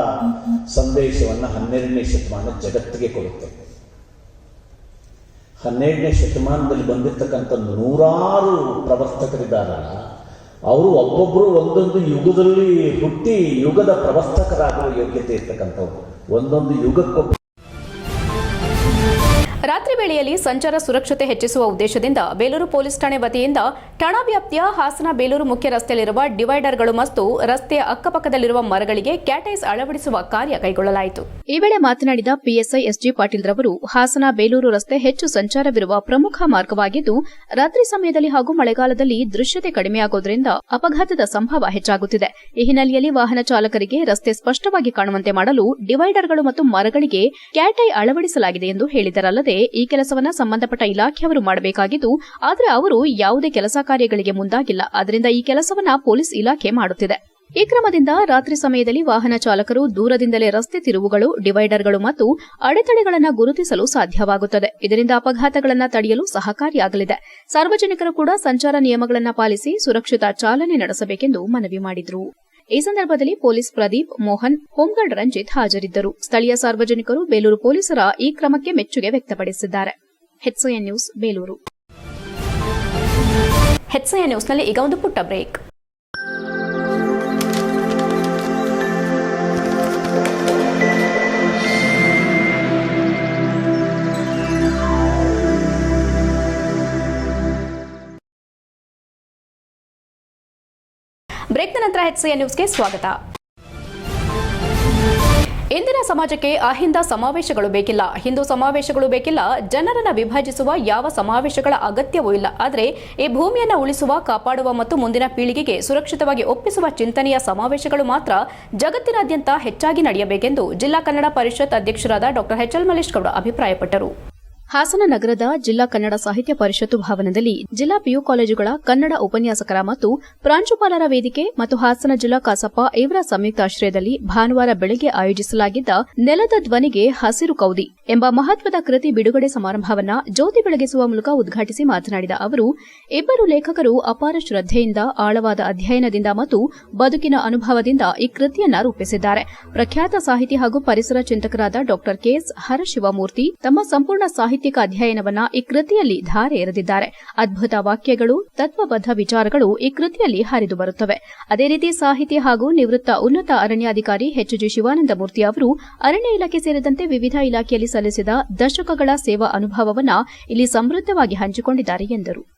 ಸಂದೇಶವನ್ನು ಹನ್ನೆರಡನೇ ಶತಮಾನ ಜಗತ್ತಿಗೆ ಕೊಡುತ್ತೆ. ಹನ್ನೆರಡನೇ ಶತಮಾನದಲ್ಲಿ ಬಂದಿರತಕ್ಕಂಥ ನೂರಾರು ಪ್ರವರ್ತಕರಿದ್ದಾರಲ್ಲ ಅವರು ಒಬ್ಬೊಬ್ಬರು ಒಂದೊಂದು ಯುಗದಲ್ಲಿ ಹುಟ್ಟಿ ಯುಗದ ಪ್ರವರ್ತಕರಾಗುವ ಯೋಗ್ಯತೆ ಇರ್ತಕ್ಕಂಥವ್ರು. ಒಂದೊಂದು ಯುಗಕ್ಕೊಬ್ಬ ರಾತ್ರಿ ವೇಳೆಯಲ್ಲಿ ಸಂಚಾರ ಸುರಕ್ಷತೆ ಹೆಚ್ಚಿಸುವ ಉದ್ದೇಶದಿಂದ ಬೇಲೂರು ಪೊಲೀಸ್ ಠಾಣೆ ವತಿಯಿಂದ ಠಾಣಾ ವ್ಯಾಪ್ತಿಯ ಹಾಸನ ಬೇಲೂರು ಮುಖ್ಯ ರಸ್ತೆಯಲ್ಲಿರುವ ಡಿವೈಡರ್ಗಳು ಮತ್ತು ರಸ್ತೆಯ ಅಕ್ಕಪಕ್ಕದಲ್ಲಿರುವ ಮರಗಳಿಗೆ ಕ್ಯಾಟೈಸ್ ಅಳವಡಿಸುವ ಕಾರ್ಯ ಕೈಗೊಳ್ಳಲಾಯಿತು. ಈ ವೇಳೆ ಮಾತನಾಡಿದ ಪಿಎಸ್ಐ ಎಸ್ಜಿ ಪಾಟೀಲ್ ರವರು, ಹಾಸನ ಬೇಲೂರು ರಸ್ತೆ ಹೆಚ್ಚು ಸಂಚಾರವಿರುವ ಪ್ರಮುಖ ಮಾರ್ಗವಾಗಿದ್ದು, ರಾತ್ರಿ ಸಮಯದಲ್ಲಿ ಹಾಗೂ ಮಳೆಗಾಲದಲ್ಲಿ ದೃಶ್ಯತೆ ಕಡಿಮೆಯಾಗುವುದರಿಂದ ಅಪಘಾತದ ಸಂಭವ ಹೆಚ್ಚಾಗುತ್ತಿದೆ. ಈ ಹಿನ್ನೆಲೆಯಲ್ಲಿ ವಾಹನ ಚಾಲಕರಿಗೆ ರಸ್ತೆ ಸ್ಪಷ್ಟವಾಗಿ ಕಾಣುವಂತೆ ಮಾಡಲು ಡಿವೈಡರ್ಗಳು ಮತ್ತು ಮರಗಳಿಗೆ ಕ್ಯಾಟೈ ಅಳವಡಿಸಲಾಗಿದೆ ಎಂದು ಹೇಳಿದರಲ್ಲದೆ ಈ ಕೆಲಸವನ್ನ ಸಂಬಂಧಪಟ್ಟ ಇಲಾಖೆಯವರು ಮಾಡಬೇಕಾಗಿದ್ದು, ಆದರೆ ಅವರು ಯಾವುದೇ ಕೆಲಸ ಕಾರ್ಯಗಳಿಗೆ ಮುಂದಾಗಿಲ್ಲ. ಆದ್ದರಿಂದ ಈ ಕೆಲಸವನ್ನ ಪೊಲೀಸ್ ಇಲಾಖೆ ಮಾಡುತ್ತಿದೆ. ಈ ಕ್ರಮದಿಂದ ರಾತ್ರಿ ಸಮಯದಲ್ಲಿ ವಾಹನ ಚಾಲಕರು ದೂರದಿಂದಲೇ ರಸ್ತೆ ತಿರುವುಗಳು, ಡಿವೈಡರ್ಗಳು ಮತ್ತು ಅಡೆತಡೆಗಳನ್ನು ಗುರುತಿಸಲು ಸಾಧ್ಯವಾಗುತ್ತದೆ. ಇದರಿಂದ ಅಪಘಾತಗಳನ್ನು ತಡೆಯಲು ಸಹಕಾರಿಯಾಗಲಿದೆ. ಸಾರ್ವಜನಿಕರು ಕೂಡ ಸಂಚಾರ ನಿಯಮಗಳನ್ನು ಪಾಲಿಸಿ ಸುರಕ್ಷಿತ ಚಾಲನೆ ನಡೆಸಬೇಕೆಂದು ಮನವಿ ಮಾಡಿದರು. ಈ ಸಂದರ್ಭದಲ್ಲಿ police Pradeep Mohan home guard Ranjith ಹಾಜರಿದ್ದರು. ಸ್ಥಳೀಯ ಸಾರ್ವಜನಿಕರು ಬೇಲೂರು ಪೊಲೀಸರ ಈ ಕ್ರಮಕ್ಕೆ ಮೆಚ್ಚುಗೆ ವ್ಯಕ್ತಪಡಿಸಿದ್ದಾರೆ. ನ್ಯೂಸ್, ಬೇಲೂರು. ನ್ಯೂಸ್ನಲ್ಲಿ ಈಗ ಒಂದು ಪುಟ್ಟ ಬ್ರೇಕ್. ಬ್ರೇಕ್ನ ನಂತರ ಹೆಚ್ಐ ನ್ಯೂಸ್ಗೆ ಸ್ವಾಗತ. ಇಂದಿನ ಸಮಾಜಕ್ಕೆ ಅಹಿಂದ ಸಮಾವೇಶಗಳು ಬೇಕಿಲ್ಲ. ಹಿಂದೂ ಸಮಾವೇಶಗಳು ಬೇಕಿಲ್ಲ. ಜನರನ್ನು ವಿಭಜಿಸುವ ಯಾವ ಸಮಾವೇಶಗಳ ಅಗತ್ಯವೂ ಇಲ್ಲ. ಆದರೆ ಈ ಭೂಮಿಯನ್ನು ಉಳಿಸುವ, ಕಾಪಾಡುವ ಮತ್ತು ಮುಂದಿನ ಪೀಳಿಗೆಗೆ ಸುರಕ್ಷಿತವಾಗಿ ಒಪ್ಪಿಸುವ ಚಿಂತನೆಯ ಸಮಾವೇಶಗಳು ಮಾತ್ರ ಜಗತ್ತಿನಾದ್ಯಂತ ಹೆಚ್ಚಾಗಿ ನಡೆಯಬೇಕೆಂದು ಜಿಲ್ಲಾ ಕನ್ನಡ ಪರಿಷತ್ ಅಧ್ಯಕ್ಷರಾದ ಡಾ ಎಚ್ಎಲ್ ಮಲ್ಲೇಶ್ ಗೌಡ ಅಭಿಪ್ರಾಯಪಟ್ಟರು. ಹಾಸನ ನಗರದ ಜಿಲ್ಲಾ ಕನ್ನಡ ಸಾಹಿತ್ಯ ಪರಿಷತ್ತು ಭವನದಲ್ಲಿ ಜಿಲ್ಲಾ ಪಿಯು ಕಾಲೇಜುಗಳ ಕನ್ನಡ ಉಪನ್ಯಾಸಕರ ಮತ್ತು ಪ್ರಾಂಶುಪಾಲರ ವೇದಿಕೆ ಮತ್ತು ಹಾಸನ ಜಿಲ್ಲಾ ಕಸಾಪ ಇವರ ಸಂಯುಕ್ತಾಶ್ರಯದಲ್ಲಿ ಭಾನುವಾರ ಬೆಳಗ್ಗೆ ಆಯೋಜಿಸಲಾಗಿದ್ದ ನೆಲದ ಧ್ವನಿಗೆ ಹಸಿರು ಕೌದಿ ಎಂಬ ಮಹತ್ವದ ಕೃತಿ ಬಿಡುಗಡೆ ಸಮಾರಂಭವನ್ನ ಜ್ಯೋತಿ ಬೆಳಗಿಸುವ ಮೂಲಕ ಉದ್ಘಾಟಿಸಿ ಮಾತನಾಡಿದ ಅವರು, ಇಬ್ಬರು ಲೇಖಕರು ಅಪಾರ ಶ್ರದ್ಧೆಯಿಂದ ಆಳವಾದ ಅಧ್ಯಯನದಿಂದ ಮತ್ತು ಬದುಕಿನ ಅನುಭವದಿಂದ ಈ ಕೃತಿಯನ್ನ ರೂಪಿಸಿದ್ದಾರೆ. ಪ್ರಖ್ಯಾತ ಸಾಹಿತಿ ಹಾಗೂ ಪರಿಸರ ಚಿಂತಕರಾದ ಡಾ ಕೆಎಸ್ ಹರಶಿವಮೂರ್ತಿ ತಮ್ಮ ಸಂಪೂರ್ಣ ಸಾಹಿತ್ಯಿಕ ಅಧ್ಯಯನವನ್ನ ಈ ಕೃತಿಯಲ್ಲಿ ಧಾರೆ ಎರೆದಿದ್ದಾರೆ. ಅದ್ಭುತ ವಾಕ್ಯಗಳು, ತತ್ವಬದ್ಧ ವಿಚಾರಗಳು ಈ ಕೃತಿಯಲ್ಲಿ ಹರಿದು ಬರುತ್ತವೆ. ಅದೇ ರೀತಿ ಸಾಹಿತಿ ಹಾಗೂ ನಿವೃತ್ತ ಉನ್ನತ ಅರಣ್ಯಾಧಿಕಾರಿ ಎಚ್ಜಿ ಶಿವಾನಂದಮೂರ್ತಿ ಅವರು ಅರಣ್ಯ ಇಲಾಖೆ ಸೇರಿದಂತೆ ವಿವಿಧ ಇಲಾಖೆಯಲ್ಲಿ ಸಲ್ಲಿಸಿದ ದಶಕಗಳ ಸೇವಾ ಅನುಭವವನ್ನ ಇಲ್ಲಿ ಸಮೃದ್ಧವಾಗಿ ಹಂಚಿಕೊಂಡಿದ್ದಾರೆ ಎಂದರು.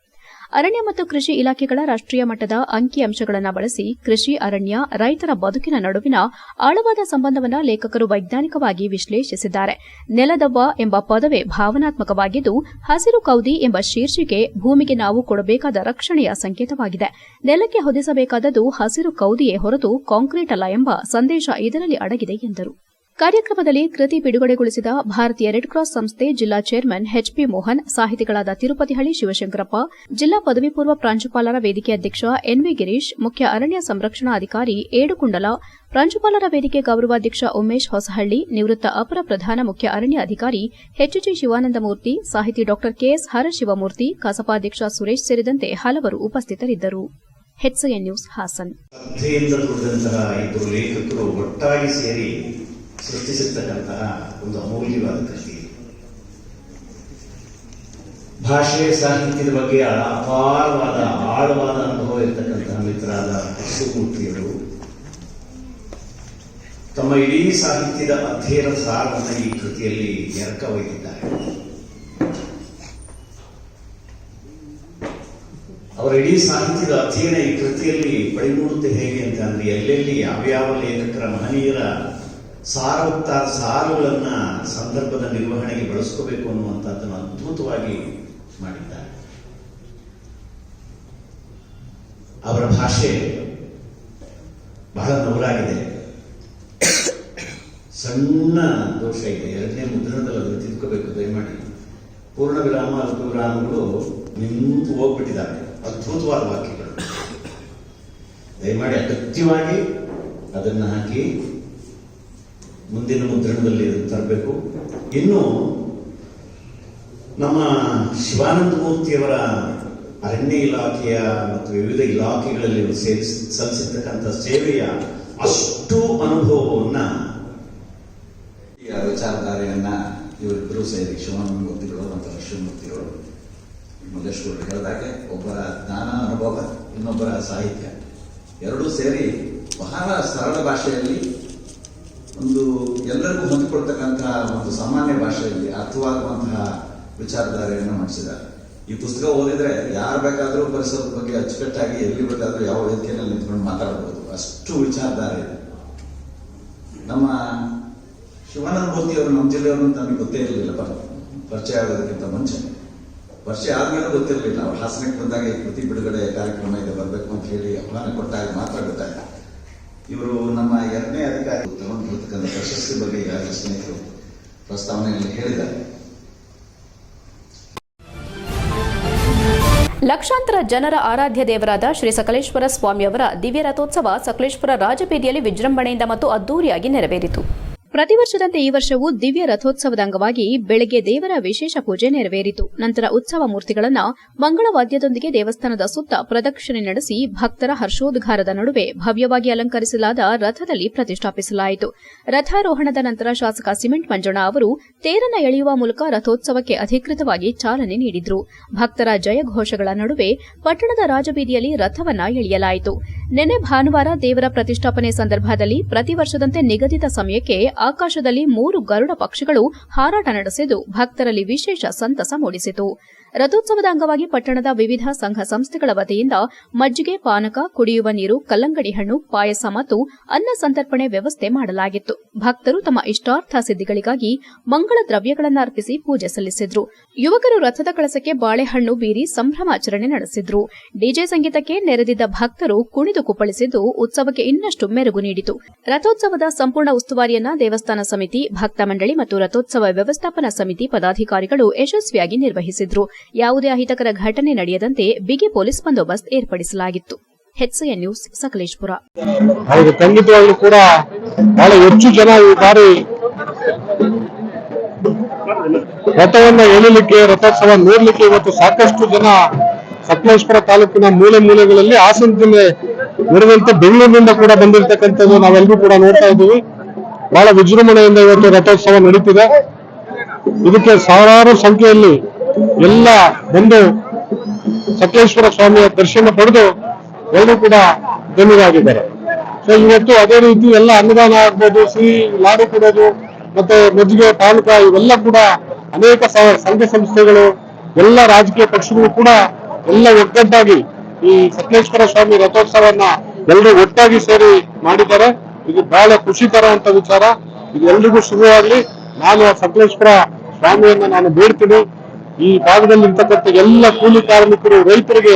ಅರಣ್ಯ ಮತ್ತು ಕೃಷಿ ಇಲಾಖೆಗಳ ರಾಷ್ಟೀಯ ಮಟ್ಟದ ಅಂಕಿಅಂಶಗಳನ್ನು ಬಳಸಿ ಕೃಷಿ, ಅರಣ್ಯ, ರೈತರ ಬದುಕಿನ ನಡುವಿನ ಆಳವಾದ ಸಂಬಂಧವನ್ನು ಲೇಖಕರು ವೈಜ್ಞಾನಿಕವಾಗಿ ವಿಶ್ಲೇಷಿಸಿದ್ದಾರೆ. ನೆಲದವ್ವ ಎಂಬ ಪದವೇ ಭಾವನಾತ್ಮಕವಾಗಿದ್ದು, ಹಸಿರು ಕೌದಿ ಎಂಬ ಶೀರ್ಷಿಕೆ ಭೂಮಿಗೆ ನಾವು ಕೊಡಬೇಕಾದ ರಕ್ಷಣೆಯ ಸಂಕೇತವಾಗಿದೆ. ನೆಲಕ್ಕೆ ಹೊದಿಸಬೇಕಾದದ್ದು ಹಸಿರು ಕೌದಿಯೇ ಹೊರತು ಕಾಂಕ್ರೀಟ್ ಅಲ್ಲ ಎಂಬ ಸಂದೇಶ ಇದರಲ್ಲಿ ಅಡಗಿದೆ ಎಂದರು. ಕಾರ್ಯಕ್ರಮದಲ್ಲಿ ಕೃತಿ ಬಿಡುಗಡೆಗೊಳಿಸಿದ ಭಾರತೀಯ ರೆಡ್ ಕ್ರಾಸ್ ಸಂಸ್ಥೆ ಜಿಲ್ಲಾ ಚೇರ್ಮನ್ ಎಚ್ಪಿ ಮೋಹನ್, ಸಾಹಿತಿಗಳಾದ ತಿರುಪತಿಹಳ್ಳಿ ಶಿವಶಂಕರಪ್ಪ, ಜಿಲ್ಲಾ ಪದವಿ ಪೂರ್ವ ಪ್ರಾಂಶುಪಾಲರ ವೇದಿಕೆ ಅಧ್ಯಕ್ಷ ಎನ್ವಿ ಗಿರೀಶ್, ಮುಖ್ಯ ಅರಣ್ಯ ಸಂರಕ್ಷಣಾಧಿಕಾರಿ ಏಡುಕುಂಡಲ, ಪ್ರಾಂಶುಪಾಲರ ವೇದಿಕೆ ಗೌರವಾಧ್ಯಕ್ಷ ಉಮೇಶ್ ಹೊಸಹಳ್ಳಿ, ನಿವೃತ್ತ ಅಪರ ಪ್ರಧಾನ ಮುಖ್ಯ ಅರಣ್ಯ ಅಧಿಕಾರಿ ಎಚ್ಜಿ ಶಿವಾನಂದಮೂರ್ತಿ, ಸಾಹಿತಿ ಡಾ ಕೆಎಸ್ ಹರಶಿವಮೂರ್ತಿ, ಕಸಪಾಧ್ಯಕ್ಷ ಸುರೇಶ್ ಸೇರಿದಂತೆ ಹಲವರು ಉಪಸ್ಥಿತರಿದ್ದರು. ನ್ಯೂಸ್ ಹಾಸನ್. ಸೃಷ್ಟಿಸಿರ್ತಕ್ಕಂತಹ ಒಂದು ಅಮೂಲ್ಯವಾದ ಕೃತಿ ಭಾಷೆ, ಸಾಹಿತ್ಯದ ಬಗ್ಗೆ ಅಪಾರವಾದ, ಆಳವಾದ ಅನುಭವ ಇರತಕ್ಕಂತಹ ಮಿತ್ರರಾದ ಶಿವಮೂರ್ತಿಯವರು ತಮ್ಮ ಇಡೀ ಸಾಹಿತ್ಯದ ಅಧ್ಯಯನ ಸಾರವನ್ನು ಈ ಕೃತಿಯಲ್ಲಿ ಎರಕ ಒಯ್ದಿದ್ದಾರೆ ಅವರ ಇಡೀ ಸಾಹಿತ್ಯದ ಅಧ್ಯಯನ ಈ ಕೃತಿಯಲ್ಲಿ ಪಡಿಮೂಡುತ್ತೆ ಹೇಗೆ ಅಂತ ಅಂದ್ರೆ, ಎಲ್ಲೆಲ್ಲಿ ಯಾವ್ಯಾವ ಲೇಖಕರ ಮಹನೀಯರ ಸಾರವತ್ತಾದ ಸಾಲುಗಳನ್ನ ಸಂದರ್ಭದ ನಿರ್ವಹಣೆಗೆ ಬಳಸ್ಕೋಬೇಕು ಅನ್ನುವಂಥದ್ದನ್ನು ಅದ್ಭುತವಾಗಿ ಮಾಡಿದ್ದಾರೆ. ಅವರ ಭಾಷೆ ಬಹಳ ನವರಾಗಿದೆ ಸಣ್ಣ ದೋಷ ಇದೆ. ಎರಡನೇ ಮುದ್ರಣದಲ್ಲಿ ಅದನ್ನು ತಿದ್ಕೋಬೇಕು, ದಯಮಾಡಿ. ಪೂರ್ಣ ವಿರಾಮ, ಅಲ್ಪ ವಿರಾಮಗಳು ನಿಂತು ಹೋಗ್ಬಿಟ್ಟಿದ್ದಾರೆ ಅದ್ಭುತವಾದ ವಾಕ್ಯಗಳು. ದಯಮಾಡಿ ಅಗತ್ಯವಾಗಿ ಅದನ್ನು ಹಾಕಿ ಮುಂದಿನ ಮುದ್ರಣದಲ್ಲಿ ತರಬೇಕು. ಇನ್ನು ನಮ್ಮ ಶಿವಾನಂದ ಮೂರ್ತಿಯವರ ಅರಣ್ಯ ಇಲಾಖೆಯ ಮತ್ತು ವಿವಿಧ ಇಲಾಖೆಗಳಲ್ಲಿ ಸೇರಿಸಿ ಸಲ್ಲಿಸಿರ್ತಕ್ಕಂಥ ಸೇವೆಯ ಅಷ್ಟು ಅನುಭವವನ್ನು ವಿಚಾರಧಾರೆಯನ್ನ ಇವರಿಬ್ಬರು ಸೇರಿ ಶಿವಾನಂದ ಮೂರ್ತಿಗಳು ಮತ್ತು ಲಕ್ಷ್ಮೀಮೂರ್ತಿಗಳು ಮಲ್ಲೇಶ್ವರರು ಹೇಳಿದಾಗೆ ಒಬ್ಬರ ಜ್ಞಾನ, ಅನುಭವ, ಇನ್ನೊಬ್ಬರ ಸಾಹಿತ್ಯ ಎರಡೂ ಸೇರಿ ಬಹಳ ಸರಳ ಭಾಷೆಯಲ್ಲಿ ಒಂದು ಎಲ್ಲರಿಗೂ ಹೊಂದಿಕೊಳ್ತಕ್ಕಂತಹ ಒಂದು ಸಾಮಾನ್ಯ ಭಾಷೆಯಲ್ಲಿ ಅರ್ಥವಾಗುವಂತಹ ವಿಚಾರಧಾರೆಯನ್ನು ಮಾಡಿಸಿದ್ದಾರೆ. ಈ ಪುಸ್ತಕ ಓದಿದ್ರೆ ಯಾರು ಬೇಕಾದರೂ ಪರಿಸರದ ಬಗ್ಗೆ ಅಚ್ಚುಕಟ್ಟಾಗಿ ಎಲ್ಲಿ ಬೇಕಾದರೂ ಯಾವ ವೇದಿಕೆಯಲ್ಲಿ ನಿಂತ್ಕೊಂಡು ಮಾತಾಡಬಹುದು ಅಷ್ಟು ವಿಚಾರಧಾರೆ ಇದೆ. ನಮ್ಮ ಶಿವಾನಂದ ಮೂರ್ತಿ ಅವರು ನಮ್ಮ ಜಿಲ್ಲೆಯವರು ಅಂತ ನಮಗೆ ಗೊತ್ತೇ ಇರಲಿಲ್ಲ. ಪರ, ಪರಿಚಯ ಆಗೋದಕ್ಕಿಂತ ಮುಂಚೆ. ಪರಿಚಯ ಆದ್ಮೇಲೆ ಗೊತ್ತಿರಲಿಲ್ಲ. ಅವ್ರು ಹಾಸನಕ್ಕೆ ಬಂದಾಗ ಈ ಕೃತಿ ಬಿಡುಗಡೆ ಕಾರ್ಯಕ್ರಮ ಇದೆ, ಬರಬೇಕು ಅಂತ ಹೇಳಿ ಆಹ್ವಾನ ಕೊಟ್ಟಾಗ ಮಾತ್ರ ಗೊತ್ತಾಯ್ತು ಇವರು ನಮ್ಮ ಎರಡನೇ ಅಧಿಕಾರಿ ತಗೊಂಡಿರ್ತಕ್ಕಂಥ ಪ್ರಶಸ್ತಿ ಬಗ್ಗೆ ಈಗಾಗಲೇ ಸ್ನೇಹಿತರು ಪ್ರಸ್ತಾವನೆಯಲ್ಲಿ ಹೇಳಿದ್ದಾರೆ. ಲಕ್ಷಾಂತರ ಜನರ ಆರಾಧ್ಯ ದೇವರಾದ ಶ್ರೀ ಸಕಲೇಶ್ವರ ಸ್ವಾಮಿಯವರ ದಿವ್ಯ ರಥೋತ್ಸವ ಸಕಲೇಶ್ವರ ರಾಜಬೀದಿಯಲ್ಲಿ ವಿಜೃಂಭಣೆಯಿಂದ ಮತ್ತು ಅದ್ದೂರಿಯಾಗಿ ನೆರವೇರಿತು. ಪ್ರತಿ ವರ್ಷದಂತೆ ಈ ವರ್ಷವೂ ದಿವ್ಯ ರಥೋತ್ಸವದ ಅಂಗವಾಗಿ ಬೆಳಗ್ಗೆ ದೇವರ ವಿಶೇಷ ಪೂಜೆ ನೆರವೇರಿತು. ನಂತರ ಉತ್ಸವ ಮೂರ್ತಿಗಳನ್ನು ಮಂಗಳವಾದ್ಯದೊಂದಿಗೆ ದೇವಸ್ಥಾನದ ಸುತ್ತ ಪ್ರದಕ್ಷಿಣೆ ನಡೆಸಿ ಭಕ್ತರ ಹರ್ಷೋದ್ಗಾರದ ನಡುವೆ ಭವ್ಯವಾಗಿ ಅಲಂಕರಿಸಲಾದ ರಥದಲ್ಲಿ ಪ್ರತಿಷ್ಠಾಪಿಸಲಾಯಿತು. ರಥಾರೋಹಣದ ನಂತರ ಶಾಸಕ ಸಿಮೆಂಟ್ ಮಂಜಣ್ಣ ಅವರು ತೇರನ್ನ ಎಳೆಯುವ ಮೂಲಕ ರಥೋತ್ಸವಕ್ಕೆ ಅಧಿಕೃತವಾಗಿ ಚಾಲನೆ ನೀಡಿದ್ರು. ಭಕ್ತರ ಜಯಘೋಷಗಳ ನಡುವೆ ಪಟ್ಟಣದ ರಾಜಬೀದಿಯಲ್ಲಿ ರಥವನ್ನ ಎಳೆಯಲಾಯಿತು. ನಿನ್ನೆ ಭಾನುವಾರ ದೇವರ ಪ್ರತಿಷ್ಠಾಪನೆ ಸಂದರ್ಭದಲ್ಲಿ ಪ್ರತಿ ವರ್ಷದಂತೆ ನಿಗದಿತ ಸಮಯಕ್ಕೆ ಆಕಾಶದಲ್ಲಿ ಮೂರು ಗರುಡ ಪಕ್ಷಿಗಳು ಹಾರಾಟ ನಡೆಸಿದ್ದು ಭಕ್ತರಲ್ಲಿ ವಿಶೇಷ ಸಂತಸ ಮೂಡಿಸಿತು. ರಥೋತ್ಸವದ ಅಂಗವಾಗಿ ಪಟ್ಟಣದ ವಿವಿಧ ಸಂಘ ಸಂಸ್ಥೆಗಳ ವತಿಯಿಂದ ಮಜ್ಜಿಗೆ, ಪಾನಕ, ಕುಡಿಯುವ ನೀರು, ಕಲ್ಲಂಗಡಿ ಹಣ್ಣು, ಪಾಯಸ ಮತ್ತು ಅನ್ನ ಸಂತರ್ಪಣೆ ವ್ಯವಸ್ಥೆ ಮಾಡಲಾಗಿತ್ತು. ಭಕ್ತರು ತಮ್ಮ ಇಷ್ಟಾರ್ಥ ಸಿದ್ಧಿಗಳಿಗಾಗಿ ಮಂಗಳ ದ್ರವ್ಯಗಳನ್ನು ಅರ್ಪಿಸಿ ಪೂಜೆ ಸಲ್ಲಿಸಿದ್ರು. ಯುವಕರು ರಥದ ಕಳಸಕ್ಕೆ ಬಾಳೆಹಣ್ಣು ಬೀರಿ ಸಂಭ್ರಮಾಚರಣೆ ನಡೆಸಿದ್ರು. ಡಿಜೆ ಸಂಗೀತಕ್ಕೆ ನೆರೆದಿದ್ದ ಭಕ್ತರು ಕುಣಿದು ಕುಪ್ಪಳಿಸಿದ್ದು ಉತ್ಸವಕ್ಕೆ ಇನ್ನಷ್ಟು ಮೆರುಗು ನೀಡಿತು. ರಥೋತ್ಸವದ ಸಂಪೂರ್ಣ ಉಸ್ತುವಾರಿಯನ್ನ ದೇವಸ್ಥಾನ ಸಮಿತಿ, ಭಕ್ತ ಮಂಡಳಿ ಮತ್ತು ರಥೋತ್ಸವ ವ್ಯವಸ್ಥಾಪನಾ ಸಮಿತಿ ಪದಾಧಿಕಾರಿಗಳು ಯಶಸ್ವಿಯಾಗಿ ನಿರ್ವಹಿಸಿದ್ರು. ಯಾವುದೇ ಅಹಿತಕರ ಘಟನೆ ನಡೆಯದಂತೆ ಬಿಗಿ ಪೊಲೀಸ್ ಬಂದೋಬಸ್ತ್ ಏರ್ಪಡಿಸಲಾಗಿತ್ತು. HCA news, Sakleshpur. ಕೂಡ ಬಹಳ ಹೆಚ್ಚು ಜನ ಈ ಬಾರಿ ರಥವನ್ನ ಎಳಿಲಿಕ್ಕೆ ರಥೋತ್ಸವ ನೋಡ್ಲಿಕ್ಕೆ ಇವತ್ತು ಸಾಕಷ್ಟು ಜನ ಸಕಲೇಶ್ಪುರ ತಾಲೂಕಿನ ಮೂಲೆ ಮೂಲೆಗಳಲ್ಲಿ ಹಾಸನ ಜಿಲ್ಲೆ ಇರುವಂತೆ ಬೆಂಗಳೂರಿನಿಂದ ಕೂಡ ಬಂದಿರತಕ್ಕಂಥದ್ದು ನಾವೆಲ್ಲರೂ ಕೂಡ ನೋಡ್ತಾ ಇದ್ದೀವಿ. ಬಹಳ ವಿಜೃಂಭಣೆಯಿಂದ ಇವತ್ತು ರಥೋತ್ಸವ ನಡೀತಿದೆ. ಇದಕ್ಕೆ ಸಾವಿರಾರು ಸಂಖ್ಯೆಯಲ್ಲಿ ಎಲ್ಲ ಬಂದು ಸಕಲೇಶ್ವರ ಸ್ವಾಮಿಯ ದರ್ಶನ ಪಡೆದು ಎಲ್ಲರೂ ಕೂಡ ಧನ್ಯರಾಗಿದ್ದಾರೆ. ಸೊ ಇವತ್ತು ಅದೇ ರೀತಿ ಎಲ್ಲ ಅನುದಾನ ಆಗ್ಬೋದು ಸಿಹಿ ಲಾಡು ಕೊಡೋದು, ಮತ್ತೆ ಮಜ್ಜಿಗೆ ತಾಲೂಕ ಇವೆಲ್ಲ ಕೂಡ ಅನೇಕ ಸಂಘ ಸಂಸ್ಥೆಗಳು, ಎಲ್ಲ ರಾಜಕೀಯ ಪಕ್ಷಗಳು ಕೂಡ ಎಲ್ಲ ಒಗ್ಗಟ್ಟಾಗಿ ಈ ಸಕಲೇಶ್ವರ ಸ್ವಾಮಿ ರಥೋತ್ಸವನ್ನ ಎಲ್ಲರೂ ಒಟ್ಟಾಗಿ ಸೇರಿ ಮಾಡಿದ್ದಾರೆ. ಇದು ಬಹಳ ಖುಷಿ ತರುವಂತ ವಿಚಾರ. ಇದು ಎಲ್ರಿಗೂ ಶುರುವಾಗ್ಲಿ ನಾನು ಸಕಲೇಶ್ವರ ಸ್ವಾಮಿಯನ್ನ ನಾನು ಬೇಡ್ತೀನಿ. ಈ ಭಾಗದಲ್ಲಿ ಇರ್ತಕ್ಕಂಥ ಎಲ್ಲ ಕೂಲಿ ಕಾರ್ಮಿಕರು ರೈತರಿಗೆ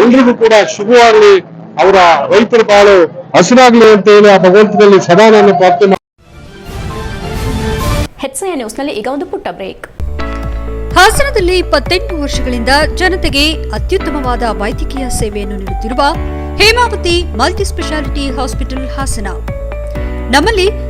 ಎಲ್ರಿಗೂ ಕೂಡ ಶುಭವಾಗಲಿ. ಅವರ ರೈತರ ಬಾಳು ಹಸಿರಾಗ್ಲಿ ಅಂತ ಹೇಳಿ ಆ ಭಗವಂತನಲ್ಲಿ ಸದಾ ನಾನು ಪ್ರಾರ್ಥನೆ ಹೆಚ್ಸಿಎನ್ ನ್ಯೂಸ್ನಲ್ಲಿ ಈಗ ಒಂದು ಪುಟ್ಟ ಬ್ರೇಕ್. ಹಾಸನದಲ್ಲಿ ಇಪ್ಪತ್ತೆಂಟು ವರ್ಷಗಳಿಂದ ಜನತೆಗೆ ಅತ್ಯುತ್ತಮವಾದ ವೈದ್ಯಕೀಯ ಸೇವೆಯನ್ನು ನೀಡುತ್ತಿರುವ Hemavathi multi speciality hospital Hassan. ನಮ್ಮಲ್ಲಿ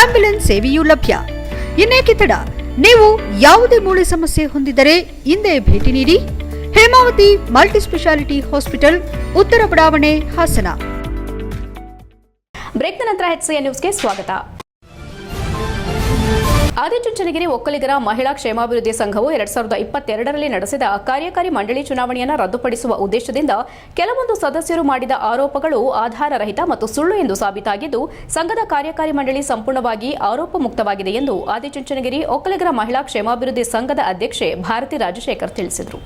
ಆಂಬ್ಯುಲೆನ್ಸ್ ಸೇವೆಯೂ ಲಭ್ಯ. ಇನ್ನೇಕೆ ತಡ ನೀವು ಯಾವುದೇ ಮೂಳೆ ಸಮಸ್ಯೆ ಹೊಂದಿದರೆ ಹಿಂದೆ ಭೇಟಿ ನೀಡಿ. ಹೇಮಾವತಿ ಮಲ್ಟಿ ಸ್ಪೆಷಾಲಿಟಿ ಹಾಸ್ಪಿಟಲ್, ಉತ್ತರ ಬಡಾವಣೆ, ಹಾಸನ. ಬ್ರೇಕ್ ನಂತರ ಹೆಚ್ಸಿಎನ್ ನ್ಯೂಸ್ಗೆ ಸ್ವಾಗತ. ಆದಿಚುಂಚನಗಿರಿ ಒಕ್ಕಲಿಗರ ಮಹಿಳಾ ಕ್ಷೇಮಾಭಿವೃದ್ಧಿ ಸಂಘವು ಎರಡ್ ಸಾವಿರದ ಇಪ್ಪತ್ತೆರಡರಲ್ಲಿ ನಡೆಸಿದ ಕಾರ್ಯಕಾರಿ ಮಂಡಳಿ ಚುನಾವಣೆಯನ್ನು ರದ್ದುಪಡಿಸುವ ಉದ್ದೇಶದಿಂದ ಕೆಲವೊಂದು ಸದಸ್ಯರು ಮಾಡಿದ ಆರೋಪಗಳು ಆಧಾರರಹಿತ ಮತ್ತು ಸುಳ್ಳು ಎಂದು ಸಾಬೀತಾಗಿದ್ದು, ಸಂಘದ ಕಾರ್ಯಕಾರಿ ಮಂಡಳಿ ಸಂಪೂರ್ಣವಾಗಿ ಆರೋಪ ಮುಕ್ತವಾಗಿದೆ ಎಂದು ಆದಿಚುಂಚನಗಿರಿ ಒಕ್ಕಲಿಗರ ಮಹಿಳಾ ಕ್ಷೇಮಾಭಿವೃದ್ಧಿ ಸಂಘದ ಅಧ್ಯಕ್ಷೆ ಭಾರತಿ ರಾಜಶೇಖರ್ ತಿಳಿಸಿದರು.